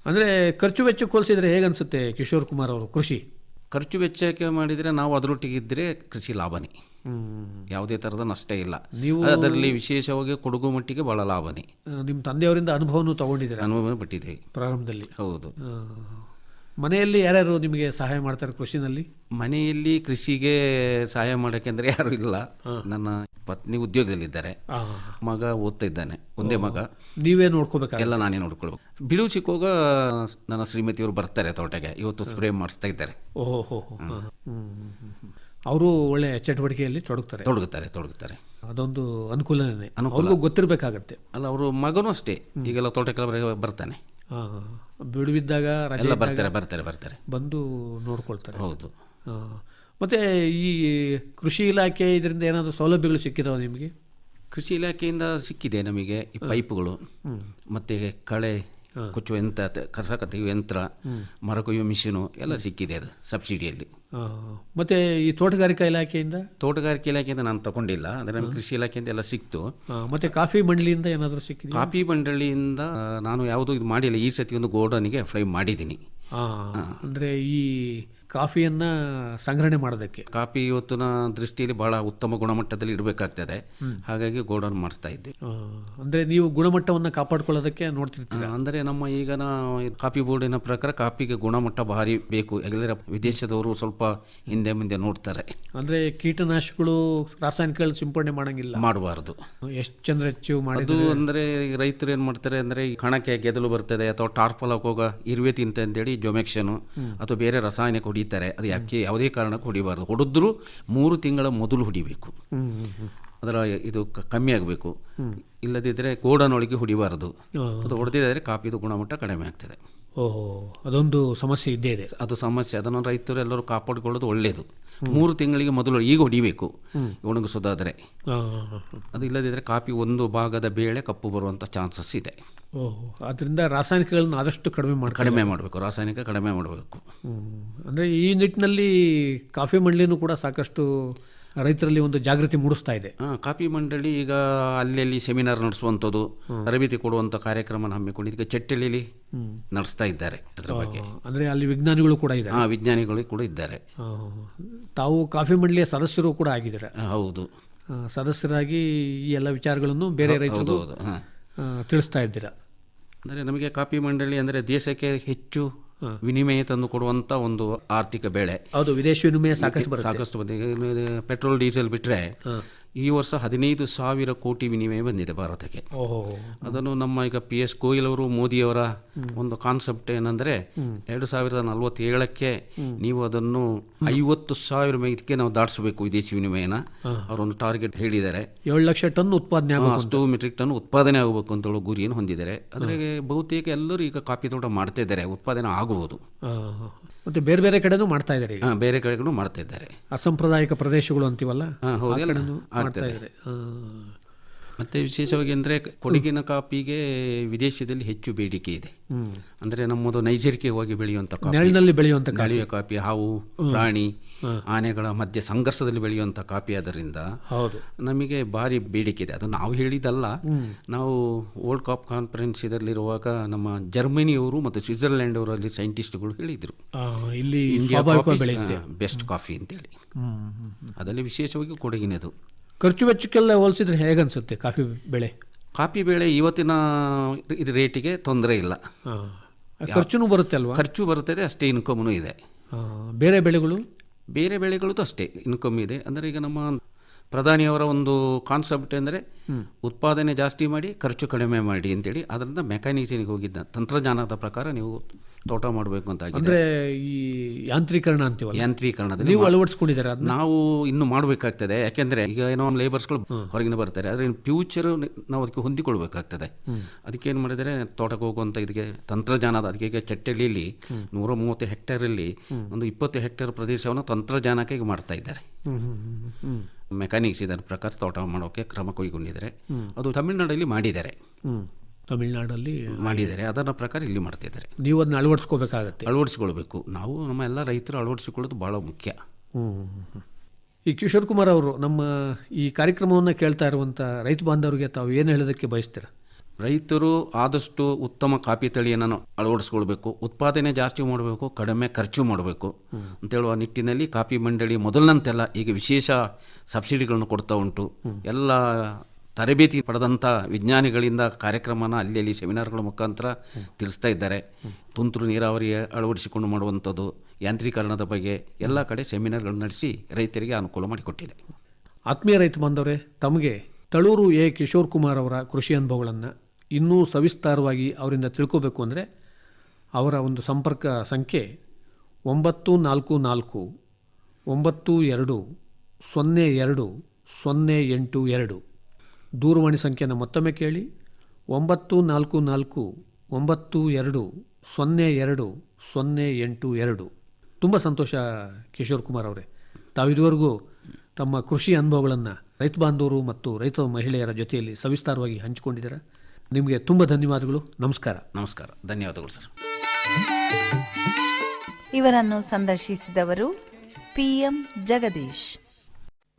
ಅಂದ್ರೆ ಖರ್ಚು ವೆಚ್ಚ ಹೋಲಿಸಿದ್ರೆ ಹೇಗನ್ಸುತ್ತೆ ಕಿಶೋರ್ ಕುಮಾರ್ ಅವರು ಕೃಷಿ? ಖರ್ಚು ವೆಚ್ಚಕ್ಕೆ ಮಾಡಿದರೆ ನಾವು ಅದರೊಟ್ಟಿಗೆ ಇದ್ರೆ ಕೃಷಿ ಲಾಭನೇ. ಯಾವುದೇ ಥರದ ನಷ್ಟ ಇಲ್ಲ. ನೀವು- ಅದರಲ್ಲಿ ವಿಶೇಷವಾಗಿ ಕೊಡಗು ಮಟ್ಟಿಗೆ ಭಾಳ ಲಾಭನೇ. ನಿಮ್ಮ ತಂದೆಯವರಿಂದ ಅನುಭವನೂ ತಗೊಂಡಿದ್ದೀರಾ? ಅನುಭವ ಬಿಟ್ಟಿದ್ದೇವೆ. ಪ್ರಾರಂಭದಲ್ಲಿ. ಹೌದು. ಮನೆಯಲ್ಲಿ ಯಾರ್ಯಾರು ನಿಮಗೆ ಸಹಾಯ ಮಾಡ್ತಾರೆ ಕೃಷಿನಲ್ಲಿ? ಮನೆಯಲ್ಲಿ ಕೃಷಿಗೆ ಸಹಾಯ ಮಾಡೋಕೆ ಅಂದರೆ ಯಾರು ಇಲ್ಲ. ನನ್ನ ಪತ್ನಿ ಉದ್ಯೋಗದಲ್ಲಿದ್ದಾರೆ. ಮಗ ಓದ್ತಾ ಇದ್ದಾನೆ ಒಂದೇ ಮಗ. ನೀವೇ ನೋಡ್ಕೋಬೇಕು ಎಲ್ಲ ನಾನೇ ನೋಡ್ಕೊಳ್ಬೇಕು. ಬಿಳು ಸಿಕ್ಕುವಾಗ ನನ್ನ ಶ್ರೀಮತಿಯವರು ಬರ್ತಾರೆ ತೋಟಗೆ ಇವತ್ತು ಸ್ಪ್ರೇ ಮಾಡಿಸ್ತಾ ಇದ್ದಾರೆ. ಓಹೋ ಅವರು ಒಳ್ಳೆ ಚಟುವಟಿಕೆಯಲ್ಲಿ ತೊಡಗ್ತಾರೆ. ತೊಡಗುತ್ತಾರೆ ತೊಡಗುತ್ತಾರೆ. ಅದೊಂದು ಅನುಕೂಲನೇ. ಅವ್ರಿಗೂ ಗೊತ್ತಿರಬೇಕಾಗತ್ತೆ. ಅಲ್ಲ ಅವರು ಮಗನೂ ಅಷ್ಟೇ. ಈಗೆಲ್ಲ ತೋಟಕ್ಕೆಲ್ಲ ಬರ್ತಾನೆ. ಬಿಡುವಿದ್ದಾಗ ರಜೆ ಎಲ್ಲ ಬರ್ತಾರೆ ಬರ್ತಾರೆ ಬರ್ತಾರೆ. ಬಂದು ನೋಡ್ಕೊಳ್ತಾರೆ. ಹೌದು. ಮತ್ತೆ ಈ ಕೃಷಿ ಇಲಾಖೆ ಇದರಿಂದ ಏನಾದರೂ ಸೌಲಭ್ಯಗಳು ಸಿಕ್ಕಿದಾವೆ ನಿಮಗೆ? ಕೃಷಿ ಇಲಾಖೆಯಿಂದ ಸಿಕ್ಕಿದೆ ನಮಗೆ ಈ ಪೈಪುಗಳು. ಮತ್ತು ಕಳೆ ಕೊಚ್ಚುವ ಯಂತ್ರ ಕಸ ಕತೆಯುವ ಯಂತ್ರ ಮರ ಕೊಯ್ಯುವ ಮಿಷಿನು ಎಲ್ಲ ಸಿಕ್ಕಿದೆ ಅದು ಸಬ್ಸಿಡಿಯಲ್ಲಿ. ಮತ್ತೆ ಈ ತೋಟಗಾರಿಕಾ ಇಲಾಖೆಯಿಂದ? ತೋಟಗಾರಿಕೆ ಇಲಾಖೆಯಿಂದ ನಾನು ತಗೊಂಡಿಲ್ಲ ಅಂದರೆ ನಮಗೆ ಕೃಷಿ ಇಲಾಖೆಯಿಂದ ಎಲ್ಲ ಸಿಕ್ತು. ಮತ್ತೆ ಕಾಫಿ ಮಂಡಳಿಯಿಂದ ಏನಾದರೂ ಸಿಕ್ಕಿದೆ ಕಾಫಿ ಮಂಡಳಿಯಿಂದ ನಾನು ಯಾವುದೂ ಇದು ಮಾಡಿಲ್ಲ ಈ ಸತಿ ಒಂದು ಗೋಡನಿಗೆ ಅಪ್ಲೈ ಮಾಡಿದ್ದೀನಿ. ಅಂದ್ರೆ ಈ ಕಾಫಿಯನ್ನ ಸಂಗ್ರಹಣೆ ಮಾಡೋದಕ್ಕೆ. ಕಾಫಿ ಇವತ್ತಿನ ದೃಷ್ಟಿಯಲ್ಲಿ ಬಹಳ ಉತ್ತಮ ಗುಣಮಟ್ಟದಲ್ಲಿ ಇಡಬೇಕಾಗ್ತದೆ. ಹಾಗಾಗಿ ಗೋಡೌನ್ ಮಾಡಿಸ್ತಾ ಇದ್ದೆ ಅಂದರೆ ನೀವು ಗುಣಮಟ್ಟವನ್ನು ಕಾಪಾಡ್ಕೊಳ್ಳೋದಕ್ಕೆ ನೋಡ್ತಿರ್ತೀರಾ? ಅಂದರೆ ನಮ್ಮ ಈಗಿನ ಕಾಫಿ ಬೋರ್ಡಿನ ಪ್ರಕಾರ ಕಾಫಿಗೆ ಗುಣಮಟ್ಟ ಭಾರಿ ಬೇಕು. ಯಾಕಂದರೆ ವಿದೇಶದವರು ಸ್ವಲ್ಪ ಹಿಂದೆ ಮುಂದೆ ನೋಡ್ತಾರೆ. ಅಂದರೆ ಕೀಟನಾಶಕಗಳು ರಾಸಾಯನಿಕಗಳು ಸಿಂಪಡಣೆ ಮಾಡಂಗಿಲ್ಲ. ಮಾಡಬಾರ್ದು. ಎಷ್ಟು ಚಂದ್ರ ಹೆಚ್ಚು ಮಾಡೋದು ಅಂದರೆ ರೈತರು ಏನು ಮಾಡ್ತಾರೆ ಅಂದರೆ ಈ ಕಣಕ್ಕೆ ಗೆದಲು ಬರ್ತದೆ ಅಥವಾ ಟಾರ್ಪಲ್ ಹೋಗ ಇರುವೆ ತಿಂತ ಅಂತೇಳಿ ಜೊಮೆಕ್ಷನು ಅಥವಾ ಬೇರೆ ರಾಸಾಯನಿಕ ಹೊಡಿತಾರೆ ಅದು ಯಾಕೆ? ಯಾವುದೇ ಕಾರಣಕ್ಕೂ ಹೊಡಿಬಾರ್ದು. ಹೊಡೆದ್ರೂ ಮೂರು ತಿಂಗಳ ಮೊದಲು ಹೊಡಿಬೇಕು. ಅದರ ಇದು ಕಮ್ಮಿ ಆಗಬೇಕು. ಇಲ್ಲದಿದ್ದರೆ ಗೋಡನೊಳಗೆ ಹೊಡಿಬಾರದು. ಅದು ಹೊಡೆದಿದ್ದರೆ ಕಾಪಿದು ಗುಣಮಟ್ಟ ಕಡಿಮೆ ಆಗ್ತದೆ. ಓಹೋ ಅದೊಂದು ಸಮಸ್ಯೆ ಇದ್ದೇ ಇದೆ. ಅದು ಸಮಸ್ಯೆ. ಅದನ್ನು ರೈತರು ಎಲ್ಲರೂ ಕಾಪಾಡಿಕೊಳ್ಳೋದು ಒಳ್ಳೆಯದು ಮೂರು ತಿಂಗಳಿಗೆ ಮೊದಲು ಈಗ ಹೊಡಿಬೇಕು. ಒಣಗಿಸೋದಾದರೆ ಅದು ಇಲ್ಲದಿದ್ದರೆ ಕಾಫಿ ಒಂದು ಭಾಗದ ಬೇಳೆ ಕಪ್ಪು ಬರುವಂಥ ಚಾನ್ಸಸ್ ಇದೆ. ಓಹೋ ಅದರಿಂದ ರಾಸಾಯನಿಕಗಳನ್ನು ಆದಷ್ಟು ಕಡಿಮೆ ಮಾಡಿ ಕಡಿಮೆ ಮಾಡಬೇಕು. ರಾಸಾಯನಿಕ ಕಡಿಮೆ ಮಾಡಬೇಕು. ಅಂದರೆ ಈ ನಿಟ್ಟಿನಲ್ಲಿ ಕಾಫಿ ಮಂಡಳಿನೂ ಕೂಡ ಸಾಕಷ್ಟು ರೈತರಲ್ಲಿ ಒಂದು ಜಾಗೃತಿ ಮೂಡಿಸ್ತಾ ಇದೆ. ಕಾಫಿ ಮಂಡಳಿ ಈಗ ಅಲ್ಲಲ್ಲಿ ಸೆಮಿನಾರ್ ನಡೆಸುವಂಥದ್ದು ತರಬೇತಿ ಕೊಡುವಂಥ ಕಾರ್ಯಕ್ರಮ ಹಮ್ಮಿಕೊಂಡು ಈಗ ಚಟ್ಟಳಿಲಿ ನಡೆಸ್ತಾ ಇದ್ದಾರೆ ಅದರ ಬಗ್ಗೆ. ಅಂದರೆ ಅಲ್ಲಿ ವಿಜ್ಞಾನಿಗಳು ಕೂಡ ಇದ್ದಾರೆ. ಹಾಂ ವಿಜ್ಞಾನಿಗಳು ಕೂಡ ಇದ್ದಾರೆ. ತಾವು ಕಾಫಿ ಮಂಡಳಿಯ ಸದಸ್ಯರು ಕೂಡ ಆಗಿದ್ದಾರೆ? ಹೌದು. ಸದಸ್ಯರಾಗಿ ಈ ಎಲ್ಲ ವಿಚಾರಗಳನ್ನು ಬೇರೆ ರೈತರು ತಿಳಿಸ್ತಾ ಇದ್ದೀರಾ? ಅಂದರೆ ನಮಗೆ ಕಾಫಿ ಮಂಡಳಿ ಅಂದರೆ ದೇಶಕ್ಕೆ ಹೆಚ್ಚು ವಿನಿಮಯ ತಂದು ಕೊಡುವಂಥ ಒಂದು ಆರ್ಥಿಕ ಬೆಳೆ. ಹೌದು ವಿದೇಶಿ ವಿನಿಮಯ ಸಾಕಷ್ಟು ಸಾಕಷ್ಟು ಬಂದಿದೆ ಪೆಟ್ರೋಲ್ ಡೀಸೆಲ್ ಬಿಟ್ಟರೆ ಈ ವರ್ಷ ಹದಿನೈದು ಸಾವಿರ ಕೋಟಿ ವಿನಿಮಯ ಬಂದಿದೆ ಭಾರತಕ್ಕೆ. ಅದನ್ನು ನಮ್ಮ ಈಗ ಪಿ ಎಸ್ ಗೋಯಲ್ ಅವರು ಮೋದಿಯವರ ಒಂದು ಕಾನ್ಸೆಪ್ಟ್ ಏನಂದರೆ ಎರಡು ಸಾವಿರದ ನಲವತ್ತೇಳಕ್ಕೆ ನೀವು ಅದನ್ನು ಐವತ್ತು ಸಾವಿರ ಇದಕ್ಕೆ ನಾವು ದಾಟಿಸಬೇಕು ವಿದೇಶಿ ವಿನಿಮಯನ. ಅವರೊಂದು ಟಾರ್ಗೆಟ್ ಹೇಳಿದ್ದಾರೆ. ಏಳು ಲಕ್ಷ ಟನ್ ಉತ್ಪಾದನೆ ಅಷ್ಟು ಮೆಟ್ರಿಕ್ ಟನ್ ಉತ್ಪಾದನೆ ಆಗಬೇಕು ಅಂತ ಹೇಳೋ ಗುರಿಯನ್ನು ಹೊಂದಿದ್ದಾರೆ. ಅದ್ರಾಗೆ ಬಹುತೇಕ ಎಲ್ಲರೂ ಈಗ ಕಾಫಿ ತೋಟ ಮಾಡ್ತಾ ಇದ್ದಾರೆ. ಉತ್ಪಾದನೆ ಆಗುವುದು ಆ, ಮತ್ತೆ ಬೇರೆ ಬೇರೆ ಕಡೆನೂ ಮಾಡ್ತಾ ಇದ್ದಾರೆ ಹಾಂ ಬೇರೆ ಕಡೆಗೂ ಮಾಡ್ತಾ ಇದ್ದಾರೆ. ಅಸಾಂಪ್ರದಾಯಿಕ ಪ್ರದೇಶಗಳು ಅಂತೀವಲ್ಲ? ಆ, ಹೌದು, ಕಡೆನೂ ಮಾಡ್ತಾ ಇದ್ದಾರೆ. ಮತ್ತು ವಿಶೇಷವಾಗಿ ಅಂದರೆ ಕೊಡಗಿನ ಕಾಫಿಗೆ ವಿದೇಶದಲ್ಲಿ ಹೆಚ್ಚು ಬೇಡಿಕೆ ಇದೆ. ಅಂದರೆ ನಮ್ಮದು ನೈಸರ್ಗಿಕವಾಗಿ ಬೆಳೆಯುವಂಥ ಕಾಫಿ ನೆರಳಿನಲ್ಲಿ ಬೆಳೆಯುವಂಥ ಗಾಳಿಯ ಕಾಫಿ ಹಾವು ಪ್ರಾಣಿ ಆನೆಗಳ ಮಧ್ಯೆ ಸಂಘರ್ಷದಲ್ಲಿ ಬೆಳೆಯುವಂಥ ಕಾಫಿ ಆದ್ದರಿಂದ ನಮಗೆ ಭಾರಿ ಬೇಡಿಕೆ ಇದೆ. ಅದು ನಾವು ಹೇಳಿದಲ್ಲ ನಾವು ವರ್ಲ್ಡ್ ಕಾಪ್ ಕಾನ್ಫರೆನ್ಸ್ ಇದರಲ್ಲಿರುವಾಗ ನಮ್ಮ ಜರ್ಮನಿಯವರು ಮತ್ತು ಸ್ವಿಟ್ಜರ್ಲ್ಯಾಂಡ್ ಅವರಲ್ಲಿ ಸೈಂಟಿಸ್ಟ್ಗಳು ಹೇಳಿದರು. ಇಲ್ಲಿ ಬೆಸ್ಟ್ ಕಾಫಿ ಅಂತೇಳಿ. ಅದರಲ್ಲಿ ವಿಶೇಷವಾಗಿ ಕೊಡಗಿನದು. ಖರ್ಚು ವೆಚ್ಚಕ್ಕೆಲ್ಲ ಹೋಲಿಸಿದ್ರೆ ಹೇಗನ್ಸುತ್ತೆ ಕಾಫಿ ಬೆಳೆ? ಕಾಫಿ ಬೆಳೆ ಇವತ್ತಿನ ಇದು ರೇಟಿಗೆ ತೊಂದರೆ ಇಲ್ಲ. ಖರ್ಚು ಖರ್ಚುನೂ ಬರುತ್ತೆ ಅಲ್ವಾ? ಖರ್ಚು ಬರುತ್ತದೆ ಅಷ್ಟೇ ಇನ್ಕಮ್ನು ಇದೆ. ಬೇರೆ ಬೆಳೆಗಳು? ಬೇರೆ ಬೆಳೆಗಳದ್ದು ಅಷ್ಟೇ ಇನ್ಕಮ್ ಇದೆ. ಅಂದರೆ ಈಗ ನಮ್ಮ ಪ್ರಧಾನಿಯವರ ಒಂದು ಕಾನ್ಸೆಪ್ಟ್ ಅಂದರೆ ಉತ್ಪಾದನೆ ಜಾಸ್ತಿ ಮಾಡಿ ಖರ್ಚು ಕಡಿಮೆ ಮಾಡಿ ಅಂತೇಳಿ ಅದರಿಂದ ಮೆಕ್ಯಾನಿಕ್ಸಿಗೆ ಹೋಗಿದ್ದ ತಂತ್ರಜ್ಞಾನದ ಪ್ರಕಾರ ನೀವು ತೋಟ ಮಾಡಬೇಕು ಅಂತ ಆಗಿದೆ. ಅಂದ್ರೆ ಈ ಯಾಂತ್ರೀಕರಣ ಅಂತೀವಲ್ಲ? ಯಾಂತ್ರೀಕರಣದಲ್ಲಿ ನೀವು ಅಳವಡಿಸ್ಕೊಂಡಿದ್ದಾರೆ ಅಳವಡಿಸ್ಕೊಂಡಿದ್ದೀರಾ ನಾವು ಇನ್ನು ಮಾಡಬೇಕಾಗ್ತದೆ. ಯಾಕೆಂದ್ರೆ ಈಗ ಏನೋ ಲೇಬರ್ಸ್ಗಳು ಹೊರಗಿನ ಬರ್ತಾರೆ. ಆದರೆ ಫ್ಯೂಚರ್ ನಾವು ಅದಕ್ಕೆ ಹೊಂದಿಕೊಳ್ಬೇಕಾಗ್ತದೆ. ಅದಕ್ಕೆ ಏನು ಮಾಡಿದರೆ ತೋಟಕ್ಕೆ ಹೋಗುವಂಥ ಇದಕ್ಕೆ ತಂತ್ರಜ್ಞಾನದ ಅದಕ್ಕೆ ಈಗ ಚಟ್ಟಳ್ಳಿಯಲ್ಲಿ ನೂರ ಮೂವತ್ತು ಹೆಕ್ಟೇರಲ್ಲಿ ಒಂದು ಇಪ್ಪತ್ತು ಹೆಕ್ಟೇರ್ ಪ್ರದೇಶವನ್ನು ತಂತ್ರಜ್ಞಾನಕ್ಕೆ ಈಗ ಮಾಡ್ತಾ ಇದ್ದಾರೆ. ಮೆಕ್ಯಾನಿಕ್ಸ್ ಇದರ ಪ್ರಕಾರ ತೋಟ ಮಾಡೋಕೆ ಕ್ರಮ ಕೈಗೊಂಡಿದ್ದಾರೆ. ಅದು ತಮಿಳುನಾಡಲ್ಲಿ ಮಾಡಿದ್ದಾರೆ. ತಮಿಳ್ನಾಡಲ್ಲಿ ಮಾಡಿದ್ದಾರೆ. ಅದರ ಪ್ರಕಾರ ಇಲ್ಲಿ ಮಾಡ್ತಿದ್ದಾರೆ. ನೀವು ಅದನ್ನ ಅಳವಡಿಸ್ಕೋಬೇಕಾಗತ್ತೆ. ಅಳವಡಿಸ್ಕೊಳ್ಬೇಕು. ನಾವು ನಮ್ಮ ಎಲ್ಲ ರೈತರು ಅಳವಡಿಸಿಕೊಳ್ಳೋದು ಭಾಳ ಮುಖ್ಯ. ಈ ಕಿಶೋರ್ ಕುಮಾರ್ ಅವರು ನಮ್ಮ ಈ ಕಾರ್ಯಕ್ರಮವನ್ನು ಕೇಳ್ತಾ ಇರುವಂಥ ರೈತ ಬಾಂಧವರಿಗೆ ತಾವು ಏನು ಹೇಳೋದಕ್ಕೆ ಬಯಸ್ತೀರಾ? ರೈತರು ಆದಷ್ಟು ಉತ್ತಮ ಕಾಫಿ ತಳಿಯನ್ನು ಅಳವಡಿಸ್ಕೊಳ್ಬೇಕು, ಉತ್ಪಾದನೆ ಜಾಸ್ತಿ ಮಾಡಬೇಕು, ಕಡಿಮೆ ಖರ್ಚು ಮಾಡಬೇಕು ಅಂತೇಳುವ ನಿಟ್ಟಿನಲ್ಲಿ ಕಾಫಿ ಮಂಡಳಿ ಮೊದಲಿನಂತೆಲ್ಲ ಈಗ ವಿಶೇಷ ಸಬ್ಸಿಡಿಗಳನ್ನು ಕೊಡ್ತಾ ಉಂಟು. ಎಲ್ಲ ತರಬೇತಿ ಪಡೆದಂಥ ವಿಜ್ಞಾನಿಗಳಿಂದ ಕಾರ್ಯಕ್ರಮನ ಅಲ್ಲಿ ಅಲ್ಲಿ ಸೆಮಿನಾರ್ಗಳ ಮುಖಾಂತರ ತಿಳಿಸ್ತಾ ಇದ್ದಾರೆ. ತುಂತುರು ನೀರಾವರಿ ಅಳವಡಿಸಿಕೊಂಡು ಮಾಡುವಂಥದ್ದು, ಯಾಂತ್ರೀಕರಣದ ಬಗ್ಗೆ ಎಲ್ಲ ಕಡೆ ಸೆಮಿನಾರ್ಗಳನ್ನು ನಡೆಸಿ ರೈತರಿಗೆ ಅನುಕೂಲ ಮಾಡಿಕೊಟ್ಟಿದೆ. ಆತ್ಮೀಯ ರೈತ ಬಂದವರೇ, ತಮಗೆ ತಳೂರು ಎ ಕಿಶೋರ್ ಕುಮಾರ್ ಅವರ ಕೃಷಿ ಅನುಭವಗಳನ್ನು ಇನ್ನೂ ಸವಿಸ್ತಾರವಾಗಿ ಅವರಿಂದ ತಿಳ್ಕೋಬೇಕು ಅಂದರೆ ಅವರ ಒಂದು ಸಂಪರ್ಕ ಸಂಖ್ಯೆ ಒಂಬತ್ತು ನಾಲ್ಕು ನಾಲ್ಕು, ಒಂಬತ್ತು ಎರಡು, ಸೊನ್ನೆ ಎರಡು, ಸೊನ್ನೆ ಎಂಟು ಎರಡು. ದೂರವಾಣಿ ಸಂಖ್ಯೆಯನ್ನು ಮತ್ತೊಮ್ಮೆ ಕೇಳಿ, ಒಂಬತ್ತು ನಾಲ್ಕು ನಾಲ್ಕು, ಒಂಬತ್ತು ಎರಡು, ಸೊನ್ನೆ ಎರಡು, ಸೊನ್ನೆ ಎಂಟು ಎರಡು. ತುಂಬ ಸಂತೋಷ ಕಿಶೋರ್ ಕುಮಾರ್ ಅವರೇ. ತಾವು ಇದುವರೆಗೂ ತಮ್ಮ ಕೃಷಿ ಅನುಭವಗಳನ್ನು ರೈತ ಬಾಂಧವರು ಮತ್ತು ರೈತ ಮಹಿಳೆಯರ ಜೊತೆಯಲ್ಲಿ ಸವಿಸ್ತಾರವಾಗಿ ಹಂಚಿಕೊಂಡಿದ್ದಾರೆ? ನಿಮಗೆ ತುಂಬ ಧನ್ಯವಾದಗಳು. ನಮಸ್ಕಾರ. ನಮಸ್ಕಾರ. ಧನ್ಯವಾದಗಳು ಸರ್. ಇವರನ್ನು ಸಂದರ್ಶಿಸಿದವರು ಪಿಎಂ ಜಗದೀಶ್.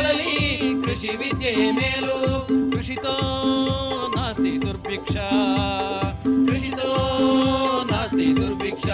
ವಿದ್ಯೆಗಳಲ್ಲಿ ಕೃಷಿ ವಿದ್ಯೆಯೇ ಮೇಲು ಕೃಷಿತೋ ನಾಸ್ತಿ ದುರ್ಭಿಕ್ಷ ಕೃಷಿತೋ ನಾಸ್ತಿ ದುರ್ಭಿಕ್ಷ.